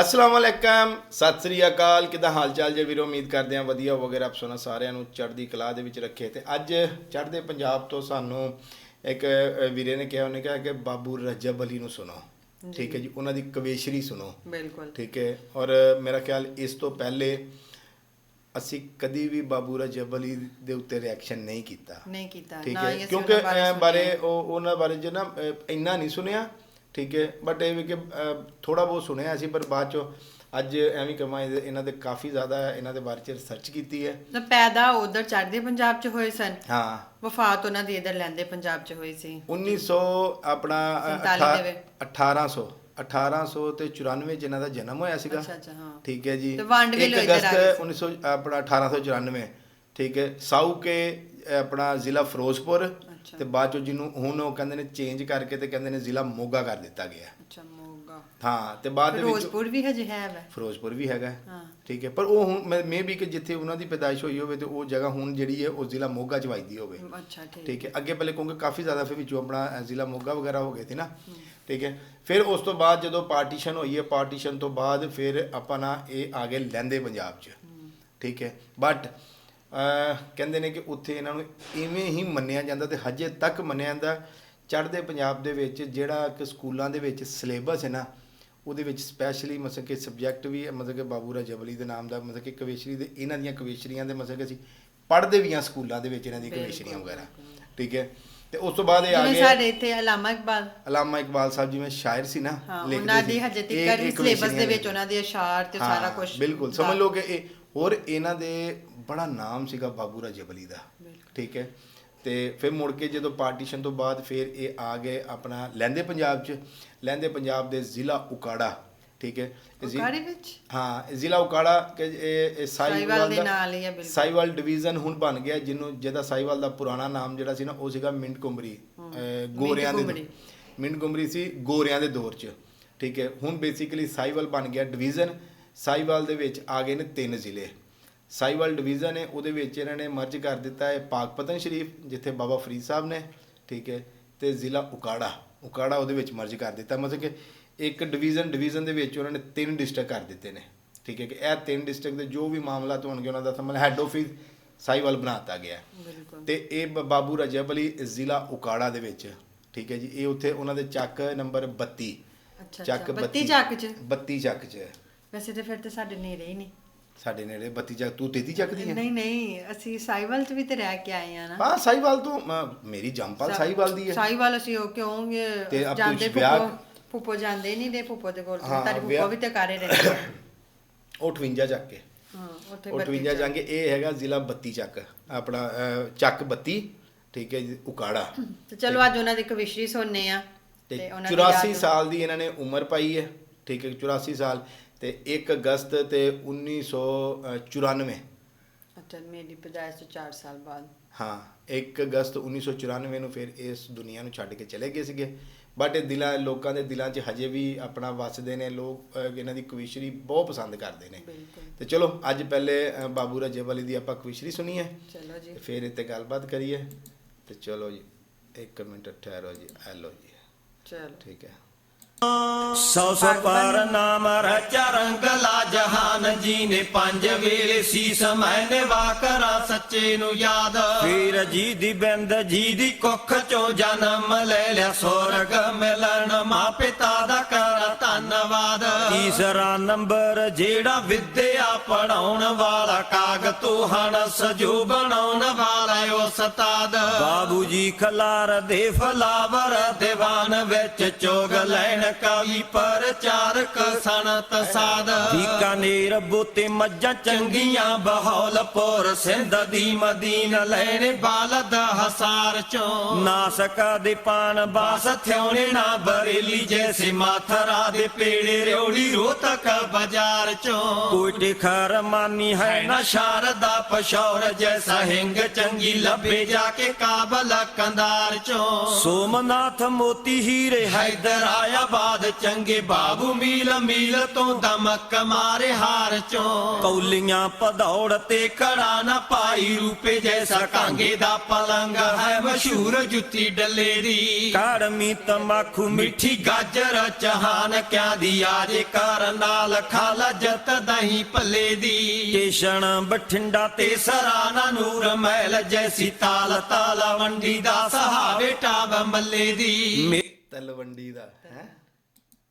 ਅਸਲਾਮ ਅਲੈਕਮ ਸਤਿ ਸ੍ਰੀ ਅਕਾਲ। ਕਿਦਾਂ ਹਾਲ ਚਾਲ ਜੇ ਵੀਰੋ? ਉਮੀਦ ਕਰਦੇ ਆ ਵਧੀਆ ਹੋਵੋਗੇ। ਰੱਬ ਸੋਨਾ ਸਾਰਿਆਂ ਨੂੰ ਚੜ੍ਹਦੀ ਕਲਾ ਦੇ ਵਿੱਚ ਰੱਖੇ। ਤੇ ਅੱਜ ਚੜ੍ਹਦੇ ਪੰਜਾਬ ਤੋਂ ਸਾਨੂੰ ਇੱਕ ਵੀਰੇ ਨੇ ਕਿਹਾ ਉਹਨੇ ਕਿਹਾ ਕਿ ਬਾਬੂ ਰਜਬ ਅਲੀ ਨੂੰ ਸੁਣੋ। ਠੀਕ ਹੈ ਜੀ? ਉਹਨਾਂ ਦੀ ਕਵੇਸ਼ਰੀ ਸੁਣੋ। ਬਿਲਕੁਲ। ਠੀਕ ਹੈ? ਔਰ ਮੇਰਾ ਖਿਆਲ ਇਸ ਤੋਂ ਪਹਿਲੇ ਅਸੀਂ ਕਦੀ ਵੀ ਬਾਬੂ ਰਜਬ ਅਲੀ ਦੇ ਉੱਤੇ ਰਿਐਕਸ਼ਨ ਨਹੀਂ ਕੀਤਾ। ਨਹੀਂ ਕੀਤਾ। ਠੀਕ ਹੈ? ਕਿਉਂਕਿ। ਬਾਰੇ ਉਹ ਉਹਨਾਂ ਬਾਰੇ ਜੋ ਨਾ ਅਹ, ਇੰਨਾ ਨਹੀਂ ਸੁਣਿਆ। ਠੀਕ ਹੈ ਬਟ ਇਹ ਵੀ ਕਿ ਥੋੜਾ ਬਹੁਤ ਸੁਣਿਆ ਸੀ ਪਰ ਬਾਅਦ ਚੋਂ ਅੱਜ ਐਵੇਂ ਕਮਾ ਇਹਨਾਂ ਦੇ ਕਾਫੀ ਜ਼ਿਆਦਾ ਇਹਨਾਂ ਦੇ ਬਾਰੇ ਚ ਰਿਸਰਚ ਕੀਤੀ ਹੈ। ਤਾਂ ਪੈਦਾ ਉਧਰ ਚੜ੍ਹਦੇ ਪੰਜਾਬ ਚ ਹੋਏ ਸਨ। ਹਾਂ। ਵਫਾਤ ਉਹਨਾਂ ਦੀ ਇਧਰ ਲੈਂਦੇ ਪੰਜਾਬ ਚ ਹੋਈ ਸੀ। 1900 ਆਪਣਾ ਅਹ, 47 ਦੇ ਅਠਾ- 1800 1800 ਤੇ 94 ਜਿਨ੍ਹਾਂ ਦਾ ਜਨਮ ਹੋਇਆ ਸੀਗਾ। ਅੱਛਾ ਅੱਛਾ ਹਾਂ। ਠੀਕ ਹੈ ਜੀ। ਤੇ ਵੰਡ ਵੀ 1 ਲੋ ਇੱਧਰ ਆ ਗਏ ਅਗਸਤ 1900 ਆਪਣਾ 1894 ਠੀਕ ਹੈ। ਸਾਊ ਕੇ ਆਪਣਾ ਜ਼ਿਲ੍ਹਾ ਫਿਰੋਜ਼ਪੁਰ। ਤੇ ਬਾਅਦ ਚੋਂ ਜਿਹਨੂੰ ਹੁਣ ਉਹ ਕਹਿੰਦੇ ਨੇ ਚੇਂਜ ਕਰਕੇ ਤੇ ਕਹਿੰਦੇ ਨੇ ਜ਼ਿਲ੍ਹਾ ਮੋਗਾ ਕਰ ਦਿੱਤਾ ਗਿਆ। ਅੱਛਾ ਮੋਗਾ। ਹਾਂ ਤੇ ਬਾਅਦ ਦੇ ਵਿੱਚ ਫਿਰੋਜ਼ਪੁਰ ਵੀ ਹਜੇ ਹੈ ਵੈ। ਫਿਰੋਜ਼ਪੁਰ ਵੀ ਹੈਗਾ। ਹਾਂ। ਠੀਕ ਹੈ ਪਰ ਉਹ ਹੁਣ ਮੇ ਵੀ ਕਿ ਜਿੱਥੇ ਉਹਨਾਂ ਦੀ ਪੈਦਾਇਸ਼ ਹੋਈ ਹੋਵੇ ਤੇ ਉਹ ਜਗ੍ਹਾ ਹੁਣ ਜਿਹੜੀ ਹੈ ਉਹ ਜ਼ਿਲ੍ਹਾ ਮੋਗਾ ਚ ਵੱਜਦੀ ਹੋਵੇ। ਅੱਛਾ ਠੀਕ ਠੀਕ ਹੈ। ਅੱਗੇ ਪਹਿਲੇ ਕਿਉਂਕਿ ਕਾਫੀ ਜ਼ਿਆਦਾ ਫਿਰ ਵਿੱਚੋਂ ਆਪਣਾ ਜ਼ਿਲ੍ਹਾ ਮੋਗਾ ਵਗੈਰਾ ਹੋ ਗਏ ਸੀ ਨਾ। ਠੀਕ ਹੈ ਫਿਰ ਉਸ ਤੋਂ ਬਾਅਦ ਜਦੋਂ ਪਾਰਟੀਸ਼ਨ ਹੋਈ ਹੈ ਪਾਰਟੀਸ਼ਨ ਤੋਂ ਬਾਅਦ ਫਿਰ ਆਪਾਂ ਨਾ ਇਹ ਆ ਗਏ ਲਹਿੰਦੇ ਪੰਜਾਬ 'ਚ। ਠੀਕ ਹੈ ਬਟ ਕਹਿੰਦੇ ਨੇ ਕਿ ਉੱਥੇ ਇਹਨਾਂ ਨੂੰ ਇਵੇਂ ਹੀ ਮੰਨਿਆ ਜਾਂਦਾ ਤੇ ਹਜੇ ਤੱਕ ਮੰਨਿਆ ਜਾਂਦਾ। ਚੜ੍ਹਦੇ ਪੰਜਾਬ ਦੇ ਵਿੱਚ ਜਿਹੜਾ ਕਿ ਸਕੂਲਾਂ ਦੇ ਵਿੱਚ ਸਿਲੇਬਸ ਹੈ ਨਾ ਉਹਦੇ ਵਿੱਚ ਸਪੈਸ਼ਲੀ ਮਤਲਬ ਕਿ ਸਬਜੈਕਟ ਵੀ ਮਤਲਬ ਕਿ ਬਾਬੂ ਰਾਜਬਲੀ ਦੇ ਨਾਮ ਦਾ ਮਤਲਬ ਕਿ ਕਵੇਸ਼ਰੀ ਦੇ ਇਹਨਾਂ ਦੀਆਂ ਕਵੇਸ਼ਰੀਆਂ ਦੇ ਮਤਲਬ ਕਿ ਅਸੀਂ ਪੜ੍ਹਦੇ ਵੀ ਹਾਂ ਸਕੂਲਾਂ ਦੇ ਵਿੱਚ ਇਹਨਾਂ ਦੀ ਬਿਲਕੁਲ, ਕਵੇਸ਼ਰੀਆਂ ਵਗੈਰਾ। ਠੀਕ ਹੈ? ਤੇ ਉਸ ਤੋਂ ਬਾਅਦ ਇਹ ਆ ਗਏ ਸਾਡੇ ਇੱਥੇ ਅਲਾਮਾ ਇਕਬਾਲ। ਅਲਾਮਾ ਇਕਬਾਲ ਸਾਹਿਬ ਜਿਵੇਂ ਸ਼ਾਇਰ ਸੀ ਨਾ ਲਿਖਦੇ ਉਹਨਾਂ ਦੀ ਸੀ। ਹਜੇ ਤੱਕ ਸਿਲੇਬਸ ਦੇ ਵਿੱਚ ਉਹਨਾਂ ਦੇ ਅਸ਼ਾਰ ਤੇ ਸਾਰਾ ਕੁਝ ਬਿਲਕੁਲ। ਸਮਝ ਲਓ ਕਿ ਇਹ ਹੋਰ ਇਹਨਾਂ ਦੇ ਬੜਾ ਨਾਮ ਸੀਗਾ ਬਾਬੂ ਰਾਜਬਲੀ ਦਾ। ਠੀਕ ਹੈ? ਤੇ ਫਿਰ ਮੁੜ ਕੇ ਜਦੋਂ ਪਾਰਟੀਸ਼ਨ ਤੋਂ ਬਾਅਦ ਫਿਰ ਇਹ ਆ ਗਏ ਆਪਣਾ ਲਹਿੰਦੇ ਪੰਜਾਬ ਚ। ਲਹਿੰਦੇ ਪੰਜਾਬ ਦੇ ਜ਼ਿਲ੍ਹਾ ਉਕਾੜਾ। ਠੀਕ ਹੈ? ਉਕਾੜੇ ਵਿੱਚ? ਹਾਂ ਜ਼ਿਲ੍ਹਾ ਉਕਾੜਾ ਕਿ ਇਹ ਸਾਈਵਾਲ ਦੇ ਨਾਲ ਹੀ ਆ ਬਿਲਕੁਲ। ਸਾਈਵਾਲ ਡਿਵੀਜ਼ਨ ਹੁਣ ਬਣ ਗਿਆ ਜਿਹਨੂੰ ਜਿਹਦਾ ਸਾਈਵਾਲ ਦਾ ਪੁਰਾਣਾ ਨਾਮ ਜਿਹੜਾ ਸੀ ਨਾ ਉਹ ਸੀਗਾ ਮਿੰਟ ਅਹ, ਗੋਰਿਆਂ ਦੇ। ਮਿੰਟ ਕੁਮਰੀ ਸੀ ਗੋਰਿਆਂ ਦੇ ਦੌਰ 'ਚ। ਠੀਕ ਹੈ? ਹੁਣ ਬੇਸਿਕਲੀ ਸਾਈਵਾਲ ਬਣ ਗਿਆ ਡਿਵੀਜ਼ਨ। ਸਾਈਵਾਲ ਦੇ ਵਿੱਚ ਆ ਗਏ ਨੇ ਤਿੰਨ ਜ਼ਿਲ੍ਹੇ। ਸਾਈਵਾਲ ਡਿਵੀਜ਼ਨ ਹੈ ਉਹਦੇ ਵਿੱਚ ਇਹਨਾਂ ਨੇ ਮਰਜ ਕਰ ਦਿੱਤਾ ਹੈ ਪਾਕਪਤਨ ਸ਼ਰੀਫ ਜਿੱਥੇ ਬਾਬਾ ਫਰੀਦ ਸਾਹਿਬ ਨੇ ਠੀਕ ਹੈ ਤੇ ਜ਼ਿਲ੍ਹਾ ਉਕਾੜਾ। ਉਕਾੜਾ ਉਹਦੇ ਵਿੱਚ ਮਰਜ ਕਰ ਦਿੱਤਾ। ਮਤਲਬ ਕਿ ਇੱਕ ਡਿਵੀਜ਼ਨ ਡਿਵੀਜ਼ਨ ਦੇ ਵਿੱਚ ਉਹਨਾਂ ਨੇ ਤਿੰਨ ਡਿਸਟ੍ਰਿਕਟ ਕਰ ਦਿੱਤੇ ਨੇ ਠੀਕ ਹੈ ਕਿ ਇਹ ਤਿੰਨ ਡਿਸਟ੍ਰਿਕਟ ਦੇ ਜੋ ਵੀ ਮਾਮਲਾ ਹੋਣਗੇ ਉਹਨਾਂ ਦਾ ਸਮਝ ਹੈੱਡ ਆਫਿਸ ਸਾਈਵਾਲ ਬਣਾਤਾ ਗਿਆ ਤੇ ਇਹ ਬਾਬੂ ਰਜਬ ਅਲੀ ਜ਼ਿਲ੍ਹਾ ਉਕਾੜਾ ਦੇ ਵਿੱਚ ਠੀਕ ਹੈ ਜੀ ਇਹ ਉੱਥੇ ਉਹਨਾਂ ਦੇ ਚੱਕ ਨੰਬਰ 32 ਅੱਛਾ ਚੱਕ ਅੱਛਾ ਬੱਤੀ ਚੱਕ ਚ? 32 ਚੱਕ 'ਚ। ਵੈਸੇ ਤੇ ਫਿਰ ਤੇ ਸਾਡੇ ਨੇੜੇ ਹੀ ਨਹੀਂ। ਸਾਡੇ ਨੇੜੇ 32 ਚੱਕ ਤੂੰ 33 ਚੱਕ ਦੀ ਹੈ? ਨਹੀਂ ਨਹੀਂ ਅਸੀਂ ਸਾਈਵਾਲ ਚ ਵੀ ਤੇ ਰਹਿ ਕੇ ਆਏ ਆ ਨਾ। ਹਾਂ ਸਾਈਵਾਲ ਤੋਂ ਮੇਰੀ ਜੰਪਾਲ ਸਾਈਵਾਲ ਦੀ ਹੈ। ਸਾਈਵਾਲ ਅਸੀਂ ਉਹ ਕਿਉਂ ਤੇ ਆਪ ਜਾਂਦੇ ਕੁਛ ਵਿਆਹ- ਫੁੱਫੋ ਫੁੱਫੋ ਜਾਂਦੇ ਨਹੀਂ ਦੇ ਫੁੱਫੋ ਦੇ ਕੋਲ। ਹਾਂ, ਤੁਹਾਡੀ ਵਿਆਹ- ਫੁੱਫੋ ਵੀ ਤੇ ਕਾਰੇ ਰਹਿੰਦੇ ਉਹ 58 ਚੱਕ ਕੇ। ਹਾਂ ਉੱਥੇ ਉਹ ਬੱਤੀ 58 ਜਾਂਗੇ ਇਹ ਹੈਗਾ ਜ਼ਿਲ੍ਹਾ 32 ਚੱਕ। ਆਪਣਾ ਚੱਕ 32 ਠੀਕ ਹੈ ਜੀ ਉਕਾੜਾ। ਤੇ ਚਲੋ ਅੱਜ ਉਹਨਾਂ ਦੀ ਕਵਿਸ਼ਰੀ ਸੁਣਨੇ ਆ। ਤੇ ਉਹਨਾਂ ਦੀ 84 ਯਾਦ- ਸਾਲ ਦੀ ਇਹਨਾਂ ਨੇ ਉਮਰ ਪਾਈ ਹੈ ਠੀਕ ਹੈ 84 ਸਾਲ। ਤੇ 1 ਅਗਸਤ ਤੇ 1994 ਅੱਛਾ ਮੇਰੀ ਪੈਦਾਇਸ਼ ਤੋਂ 4 ਸਾਲ ਬਾਅਦ। ਹਾਂ 1 ਅਗਸਤ 1994 ਨੂੰ ਫਿਰ ਇਸ ਦੁਨੀਆ ਨੂੰ ਛੱਡ ਕੇ ਚਲੇ ਗਏ ਸੀਗੇ। ਬਟ ਇਹ ਦਿਲਾਂ ਲੋਕਾਂ ਦੇ ਦਿਲਾਂ 'ਚ ਹਜੇ ਵੀ ਆਪਣਾ ਵਸਦੇ ਨੇ ਲੋਕ ਇਹਨਾਂ ਦੀ ਕਵਿਸ਼ਰੀ ਬਹੁਤ ਪਸੰਦ ਕਰਦੇ ਨੇ। ਤੇ ਚਲੋ ਅੱਜ ਪਹਿਲੇ ਬਾਬੂ ਰਜਬ ਅਲੀ ਦੀ ਆਪਾਂ ਕਵਿਸ਼ਰੀ ਸੁਣੀਏ ਚਲੋ ਜੀ। ਫਿਰ ਇੱਥੇ ਗੱਲਬਾਤ ਕਰੀਏ। ਤੇ ਚਲੋ ਜੀ ਇੱਕ ਮਿੰਟ ਠਹਿਰੋ ਜੀ ਹੈਲੋ ਜੀ। ਚਲੋ। ਠੀਕ ਹੈ। ਸੌ ਸੌ ਪਰ ਨਾਮ ਰਚਾ ਰੰਗਲਾ ਜਹਾਨ ਜੀ ਨੇ ਪੰਜ ਵੇਲੇ ਸੀਸ ਮੈਨੇ ਵਾਕਰਾ ਸੱਚੇ ਨੂੰ ਯਾਦ। ਫੇਰ ਜੀ ਦੀ ਬਿੰਦ ਜੀ ਦੀ ਕੁੱਖ ਚੋਂ ਜਨਮ ਲੈ ਲਿਆ ਸਵਰਗ ਮਿਲਣ ਮਾਂ ਪਿਤਾ ਦਾ ਕਰ ਧੰਨਵਾਦ। ਤੀਸਰਾ ਨੰਬਰ, ਜਿਹੜਾ ਵਿਦਿਆ ਪੜਾਉਣ ਵਾਲਾ ਕਾਗ ਤੂਹਣ ਸਜੂ ਬਣਾਉਣ ਵਾਲਾ ਉਸਤਾਦ। ਬਾਬੂ ਜੀ ਖਲਾਰ ਦੇ ਫਲਾਵਰ ਦੀਵਾਨ ਵਿੱਚ ਚੋਗ ਲੈਣ, ਕਵੀ ਪ੍ਰਚਾਰਕ ਸਨਤ ਸਾਧ। ਬੀਕਾਨੇਰ ਬੂਤੇ ਮੱਝਾਂ ਚੰਗੀਆਂ, ਬਹੌਲਪੁਰ ਸਿੰਧ ਦੀ ਮਦੀਨ ਲੈਣੇ ਬਾਲਦ ਹਸਾਰ ਚੋਂ। ਨਾਸਕਾ ਦੇ ਪਾਨ ਬਾਸ ਥਿਉਣੇ ਨਾ ਬਰੇਲੀ ਜੈਸੇ ਮਾਥਰਾ ਦੇ ਪੇੜੇ ਰਿਉੜੀ ਰੋਤਕ ਬਾਜ਼ਾਰ ਚੋਂ। ਕੋਟੇ ਖਰ ਮਾਨੀ ਹੈ ਨਾ ਸ਼ਾਰਦਾ ਪਸ਼ੌਰ ਜੈਸਾ ਹਿੰਗ ਚੰਗੀ ਲੱਭੇ ਜਾ ਕੇ ਕਾਬਲ ਕੰਦਾਰ ਚੋਂ। ਸੋਮਨਾਥ ਮੋਤੀ ਹੀਰੇ ਹੈਦਰ ਆਇਆ ਬਾਦ ਚੰਗੇ ਬਾਬੂ ਮੀਲ ਮੀਲ ਤੋਂ ਦਮਕ ਮਾਰੇ ਹਾ ਦਰਬਾਰ ਚੋਂ। ਕੌਲੀਆਂ ਪਧੌੜ ਤੇ ਕੜਾ ਨਾ ਪਾਈ ਰੂਪੇ ਜੈਸਾ ਕਾਂਗੇ ਦਾ ਪਲੰਗ ਹੈ ਮਸ਼ਹੂਰ ਜੁੱਤੀ ਡੱਲੇ ਦੀ ਕਾੜਮੀ ਤਮਾਖੂ ਮਿੱਠੀ ਗਾਜਰ ਚਹਾਨ ਕਿਆ ਦੀ ਆਜੇ ਕਰ ਨਾਲ ਖਾਲਾ ਜਤ ਦਹੀਂ ਭੱਲੇ ਦੀ। ਕੇਸ਼ਣ ਬਠਿੰਡਾ ਤੇ ਸਰਾਣਾ ਨੂਰ ਮਹਿਲ ਜੈਸੀ ਤਾਲ ਤਾਲਾ ਵੰਡੀ ਦਾ ਸਹਾਵੇ ਟਾਬ ਮੱਲੇ ਦੀ। ਤਲਵੰਡੀ ਦਾ।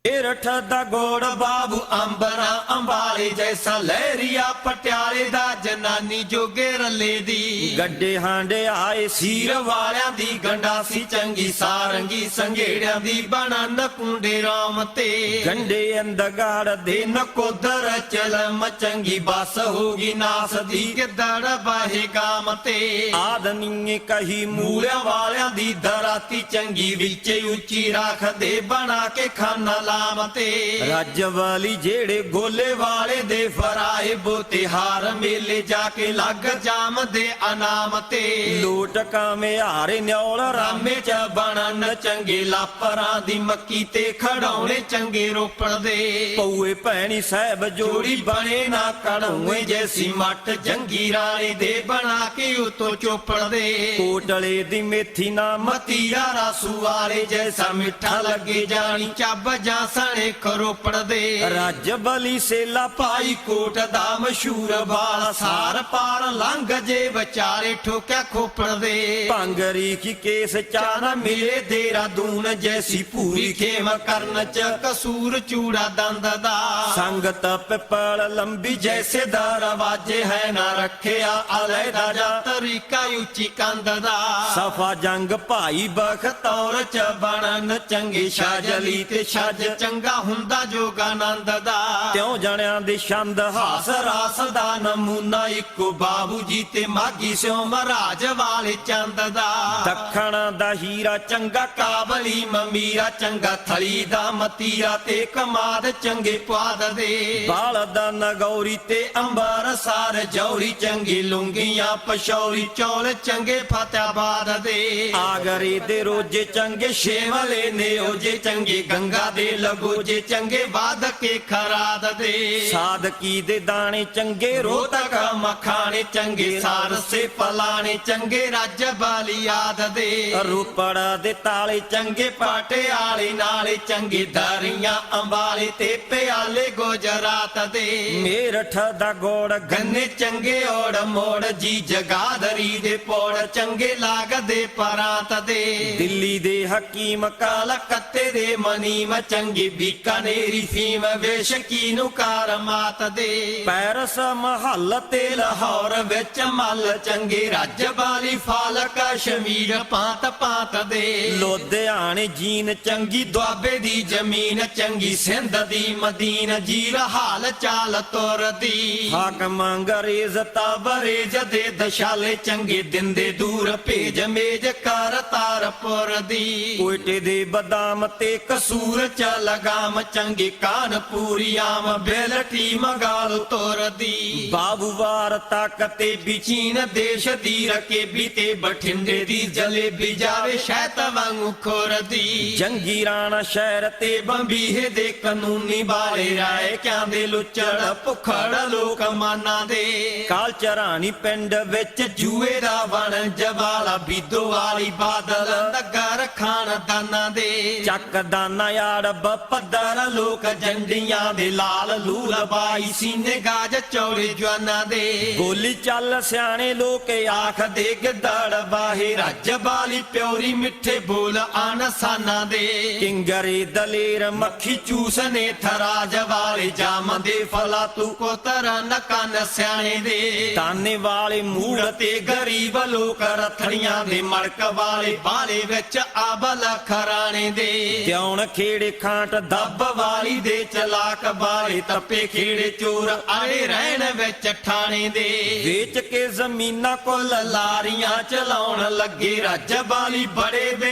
ਏਰਠ ਦਾ ਗੋੜ ਬਾਬੂ ਅੰਬਰਾਂ ਅੰਬਾਲੇ ਜੈਸਾ ਲਹਿਰੀਆ ਪਟਿਆਲੇ ਦਾ ਜਨਾਨੀ ਜੋਗੇ ਰੱਲੇ ਦੀ। ਗੱਡੇ ਹਾਂਡੇ ਆਏ ਸੀਰ ਵਾਲਿਆਂ ਦੀ ਗੰਡਾਸੀ ਚੰਗੀ ਸਾਰੰਗੀ ਸੰਘੇੜਿਆਂ ਦੀ, ਬਣਨ ਕੁੰਡੇ ਰਾਮ ਤੇ। ਗੰਡੇ ਅੰਦਗਾੜ ਦੇ ਨਕੋਦਰ ਚਲਮ, ਚੰਗੀ ਬਸ ਹੋਗੀ ਨਾਸ ਦੀ ਗਿੱਦੜ ਬਾਹੇ ਗਾਮ ਤੇ। ਆਦਨੀਏ ਕਹੀ ਮੂਲਿਆਂ ਵਾਲਿਆਂ ਦੀ, ਦਰਾਤੀ ਚੰਗੀ ਵਿੱਚ ਉੱਚੀ ਰੱਖਦੇ ਬਣਾ ਕੇ ਖਾਨਾ ਲਾਮ ਤੇ ਰੱਜ ਵਾਲੀ ਜਿਹੜੇ ਗੋਲੇ ਵਾਲੇ ਦੇ ਫਰਾਏ ਬੋਤੇ ਹਾਰ ਮੇਲੇ ਜਾ ਕੇ ਲੱਗ ਜਾਮ ਦੇ ਅਨਾਮ ਤੇ ਲੋਟ ਕਾਵੇਂ ਹਾਰੇ ਨਿਉਲ ਰਾਮੇ ਚ ਬਣਨ ਚੰਗੇ ਲਾਪਰਾਂ ਦੀ ਮੱਕੀ ਤੇ ਖੜਾਉਣੇ ਚੰਗੇ ਰੋਪੜ ਦੇ। ਪਊਏ ਭੈਣੀ ਸਾਹਿਬ ਜੋੜੀ ਬਣੇ ਨਾ ਕੜੂਏ ਜੈਸੀ ਮੱਟ ਜੰਗੀ ਰਾਣੀ ਦੇ ਬਣਾ ਕੇ ਉਤੋਂ ਚੋਪੜ ਦੇ। ਕੋਟਲੇ ਦੀ ਮੇਥੀ ਨਾ ਮਤੀਆ ਰਾਸੂ ਵਾਲੇ ਜੈਸਾ ਮਿੱਠਾ ਲੱਗੇ ਜਾਣੀ ਚੱਬ ਜਾਂ ਸਣੇ ਖਰੋਪੜ ਦੇ ਰੱਜ ਬਲੀ ਸੇਲਾ ਭਾਈ ਕੋਟ ਦਾ ਮਸ਼ਹੂਰ ਬਾਲ ਸਾਰ ਪਾਰ ਲੰਘ ਜੇ ਵਿਚਾਰੇ ਠੋਕਿਆ ਖੋਪੜ ਦੇ ਭੰਗਰੀ ਕੀ ਕੇਸ ਚਾਨਾ ਮਿਲੇ ਦੇਰਾ ਦੂਨ ਜੈਸੀ ਪੂਰੀ ਖੇਮ ਕਰਨ ਚ ਕਸੂਰ ਚੂੜਾ ਦੰਦ ਦਾ। ਸੰਗਤ ਪਿਪਲ ਲੰਬੀ ਜੈਸੇ ਦਰਵਾਜੇ ਹੈ ਨਾ ਰੱਖਿਆ ਅਲੈਦਾ ਜਾ। ਤਰੀਕਾ ਉੱਚੀ ਕੰਧ ਦਾ। ਸਫਾ ਜੰਗ ਭਾਈ ਬਖਤੌਰ ਚ ਬਣਨ ਚੰਗੇ ਸ਼ਾਜਲੀ ਤੇ ਛੱਜ ਚੰਗਾ ਹੁੰਦਾ ਜੋਗਾਨੰਦ ਦਾ। ਤਿਉ ਜਣਿਆਂ ਦੇ ਛੰਦ ਹਾਸ ਰਾਸ ਦਾ ਨਮੂਨਾ ਇੱਕੋ ਬਾਬੂ ਜੀ ਤੇ ਮਾਗੀ ਸਿਓ ਮਹਾਰਾਜ ਵਾਲੇ ਚੰਦ ਦਾ। ਦੱਖਣ ਦਾ ਹੀਰਾ ਚੰਗਾ ਕਾਬਲੀ ਮਮੀਰਾ ਚੰਗਾ ਥਲੀ ਦਾ ਮਤੀਰਾ ਤੇ ਕਮਾਦ ਚੰਗੇ ਪੁਆਦ ਦੇ। ਬਾਲ ਦਾ ਨਗੌਰੀ ਤੇ ਅੰਬਰ ਸਾਰ ਜੌਰੀ ਚੰਗੀ ਲੁੰਗੀਆਂ ਪਸ਼ੌਰੀ ਚੌਲ ਚੰਗੇ ਫਤਿਆਬਾਦ ਦੇ। ਆਗਰੇ ਦੇ ਰੋਜੇ ਚੰਗੇ ਸ਼ੇਵਲੇ ਨੇ ਓਜੇ ਚੰਗੇ ਗੰਗਾ ਦੇ ਲਗੋਜੇ ਚੰਗੇ ਬਾਦ ਕੇ ਖਰਾਦ ਦੇ। ਸਾਦਕੀ ਦੇ ਦਾਣੇ ਚੰਗੇ ਰੋਤਕ ਮਖਾਣੇ ਚੰਗੇ ਸਾਰਸੇ ਪਲਾਣੇ ਚੰਗੇ ਰੱਜ ਬਾਲੀ ਆਦ ਦੇ। ਰੂਪੜ ਦੇ ਤਾਲੇ ਚੰਗੇ ਪਾਟਿਆਲੇ ਨਾਲੇ ਚੰਗੇ ਦਰੀਆਂ ਅੰਬਾਲੇ ਤੇ ਪਿਆਲੇ ਗੁਜਰਾਤ ਦੇ। ਮੇਰਠ ਦਾ ਗੋੜ ਗੰਨੇ ਚੰਗੇ ਓੜ ਮੋੜ ਜੀ ਜਗਾਦਰੀ ਦੇ ਪੋੜ ਚੰਗੇ ਲਾਗਦੇ ਪਰਾਤ ਦੇ। ਦਿੱਲੀ ਦੇ ਹਕੀਮ ਕਲਕੱਤੇ ਦੇ ਮਨੀਮ ਚੰਗੀ ਬੀਕਾਨੇਰੀ ਫੀਮ ਵੇਸ਼ਕੀ ਨੂੰ ਕਾਰ ਮਾਤ ਦੇ। ਪੈਰਸ ਮਹੱਲ ਤੇ ਲਾਹੌਰ ਵਿੱਚ ਮੱਲ ਚੰਗੇ ਰੱਜ ਵਾਲੀ ਫਾਲ ਕਸ਼ਮੀਰ ਪਾਤ ਪਾਤ ਦੇ। ਲੁਧਿਆਣੇ ਜੀਨ ਚੰਗੀ ਦੁਆਬੇ ਦੀ ਜ਼ਮੀਨ, ਚੰਗੀ ਸਿੰਧ ਦੀ ਮਦੀਨ, ਜੀਰ ਹਾਲ ਚਾਲ ਤੁਰਦੀ। ਹਾਕਮ ਅੰਗਰੇਜ਼ ਤਬਰੇਜ ਦੇ ਦਸ਼ਾਲੇ ਚੰਗੇ ਦਿੰਦੇ ਦੂਰ ਭੇਜ ਮੇਜ ਕਰ ਤਾਰਪੁਰ ਦੀ। ਕੋਇਟੇ ਦੇ ਬਦਾਮ ਤੇ ਕਸੂਰ ਚ ਲਗਾਮ ਚੰਗੇ ਕਾਨਪੂਰੀ ਆਮ ਬੇਲਟੀ ਮਗਾਲ ਤੁਰਦੀ। ਬਾਬੂਵਾਰ ਤੱਕ ਤੇ ਬਿਚੀਨ ਦੇਸ਼ ਦੀ ਰਕੇਬੀ ਤੇ ਬਠਿੰਡੇ ਦੀ ਜਲੇਬੀ ਜਾਵੇ ਸ਼ਹਿਤ ਵਾਂਗੂ ਖੁਰਦੀ। ਜੰਗੀ ਰਾਣਾ ਸ਼ਹਿਰ ਤੇ ਬੰਬੀਹੇ ਦੇ ਕਾਨੂੰਨੀ ਬਾਲੇ ਰਾਏ, ਕਿਆਂ ਦੇ ਲੁੱਚੜ ਭੁਖੜ ਲੋਕ ਮਾਨਾਂ ਦੇ। ਕਾਲ ਚਰਾਣੀ ਪਿੰਡ ਵਿੱਚ ਜੂਏ ਦਾ ਵਣ ਜਵਾਲਾ ਬੀਦੋ ਵਾਲੀ ਬਾਦਲ ਨਗਰ ਖਾਨਦਾਨਾਂ ਦੇ। ਚੱਕ ਦਾਨਾ ਯਾਰ ਪੱਧਰ ਲੋਕ ਜੰਡੀਆਂ ਦੇ ਲਾਲ ਲੂਲ ਬਾਈ ਸੀਨੇ ਗਾਜ ਚੌੜੇ ਜਵਾਨਾਂ ਦੇ। ਗੋਲੀ ਚੱਲ ਸਿਆਣੇ ਲੋਕ ਆਖ ਦੇ ਗਿੱਦੜ ਬਾਹੇ। ਰੱਜ ਬਾਲੀ ਪਿਉਰੀ ਮਿੱਠੇ ਬੋਲ ਅਨਸਾਨਾ ਦੇ। ਕਿੰਗਰੇ ਦਲੇਰ ਮੱਖੀ ਚੂਸਨੇ ਥਰਾਜ ਵਾਲੇ। ਜਾਮ ਦੇ ਫਲਾ ਤੂੰ ਕੋ ਤਰਨ ਕੰਨ ਸਿਆਣੇ ਦੇ। ਤਾਨੇ ਵਾਲੇ ਮੂੜ ਤੇ ਗਰੀਬ ਲੋਕ ਰਥੜੀਆਂ ਦੇ ਮੜਕ ਵਾਲੇ। ਬਾਲੇ ਵਿੱਚ ਆਬਲ ਖਰਾਣੇ ਦੇ। ਕਿਉਣ ਖੇੜੇ ਖਾਂਟ ਦੱਬ ਵਾਲੀ ਦੇ ਚਲਾਕ ਵਾਲੇ ਤੱਪੇ ਖੇੜੇ ਚੋਰ ਆਏ ਰਹਿਣ ਵਿੱਚ ਠਾਣੇ ਦੇ। ਵੇਚ ਕੇ ਜ਼ਮੀਨਾਂ ਕੋਲ ਲਾਰੀਆਂ ਚਲਾਉਣ ਲੱਗੇ, ਰੱਜ ਵਾਲੀ ਬੜੇ ਦੇ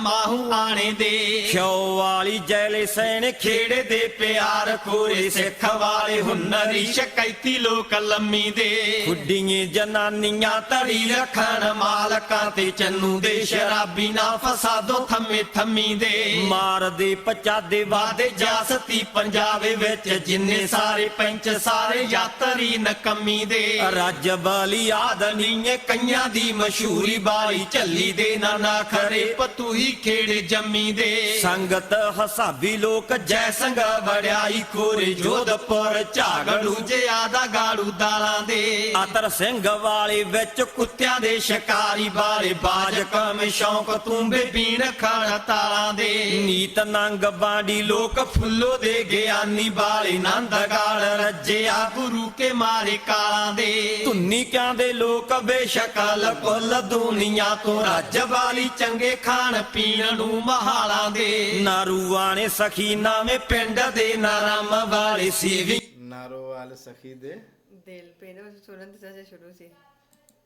ਮਾਹੂ ਆਣੇ ਦੇ। ਸ਼ੋ ਵਾਲੀ ਜੈਲੇ ਸੈਨ ਖੇੜੇ ਦੇ ਪਿਆਰ ਖੋਰੇ ਸਿੱਖ ਵਾਲੇ ਹੁਨਰੀ ਸ਼ਕੈਤੀ ਲੋਕ ਲੰਮੀ ਦੇ। ਗੁੱਡੀਆਂ ਜਨਾਨੀਆਂ ਧੜੀ ਰੱਖਣ ਮਾਲਕਾਂ ਤੇ ਚੰਨੂ ਦੇ, ਸ਼ਰਾਬੀ ਨਾ ਫਸਾਦੋ ਥੰਮੇ ਥੰਮੀ ਦੇ। ਮਾਰਦੇ ਪਚਾਦੇ ਵਾਦੇ ਜਾਸਤੀ ਪੰਜਾਬ ਵਿੱਚ, ਜਿੰਨੇ ਸਾਰੇ ਪੰਚ ਸਾਰੇ ਯਾਤਰੀ ਨਕਮੀ ਦੇ। ਰੱਜ ਵਾਲੀ ਆਦਨੀਏ ਕਈਆਂ ਦੀ ਮਸ਼ਹੂਰੀ ਬਾਈ ਝੱਲੀ ਦੇ ਨਾ ਨਾ ਖਰੇ ਪਤੂਹੀ ਖੇੜੇ ਜੰਮੀ ਦੇ। ਸੰਗਤ ਹਸਾਬੀ ਲੋਕ ਜੈ ਸੰਗ ਵੜਿਆਈ ਖੋਰੇ, ਜੋਧਪੁਰ, ਝਾਗੜੂ ਜ਼ਿਆਦਾ ਗਾੜੂ ਦਾਲਾਂ ਦੇ। ਅਤਰ ਸਿੰਘ ਵਾਲੇ ਵਿੱਚ ਕੁੱਤਿਆਂ ਦੇ ਸ਼ਿਕਾਰੀ ਵਾਲੇ ਬਾਜ ਕਮ ਸ਼ੌਂਕ ਤੂੰਬੇ ਬੀਣ ਖਾਣਾ ਤਾਲਾਂ ਦੇ। ਨੀਤ ਨੰਗ ਬਾਂਡੀ ਲੋਕ ਫੁੱਲੋ ਦੇ ਗਿਆਨੀ ਵਾਲੇ ਨੰਦ ਗਾਲ ਰੱਜਿਆ ਗੁਰੂ ਕੇ ਮਾਰੇ ਕਾਲਾਂ ਦੇ। ਧੁੰਨੀ ਕਿਆਂ ਦੇ ਲੋਕ ਬੇਸ਼ਕਲ ਕੁੱਲ ਦੁਨੀਆ ਤੋਂ ਰੱਜ ਵਾਲੀ ਚੰਗੇ ਖਾਣ ਪੀਣ ਨੂੰ ਮਹਾਲਾਂ ਦੇ। ਨਾਰੂਆਂ ਨੇ ਸਖੀ ਨਾਵੇਂ ਪਿੰਡ ਦੇ ਨਾਰਾਮ ਵਾਲੇ ਸੀ ਵੀ ਨਾਰੋਵਾਲ ਸਖੀ ਦੇ। ਦਿਲ ਪੇਨ ਸੁਣਨ ਤੇ ਸ਼ੁਰੂ ਸੀ।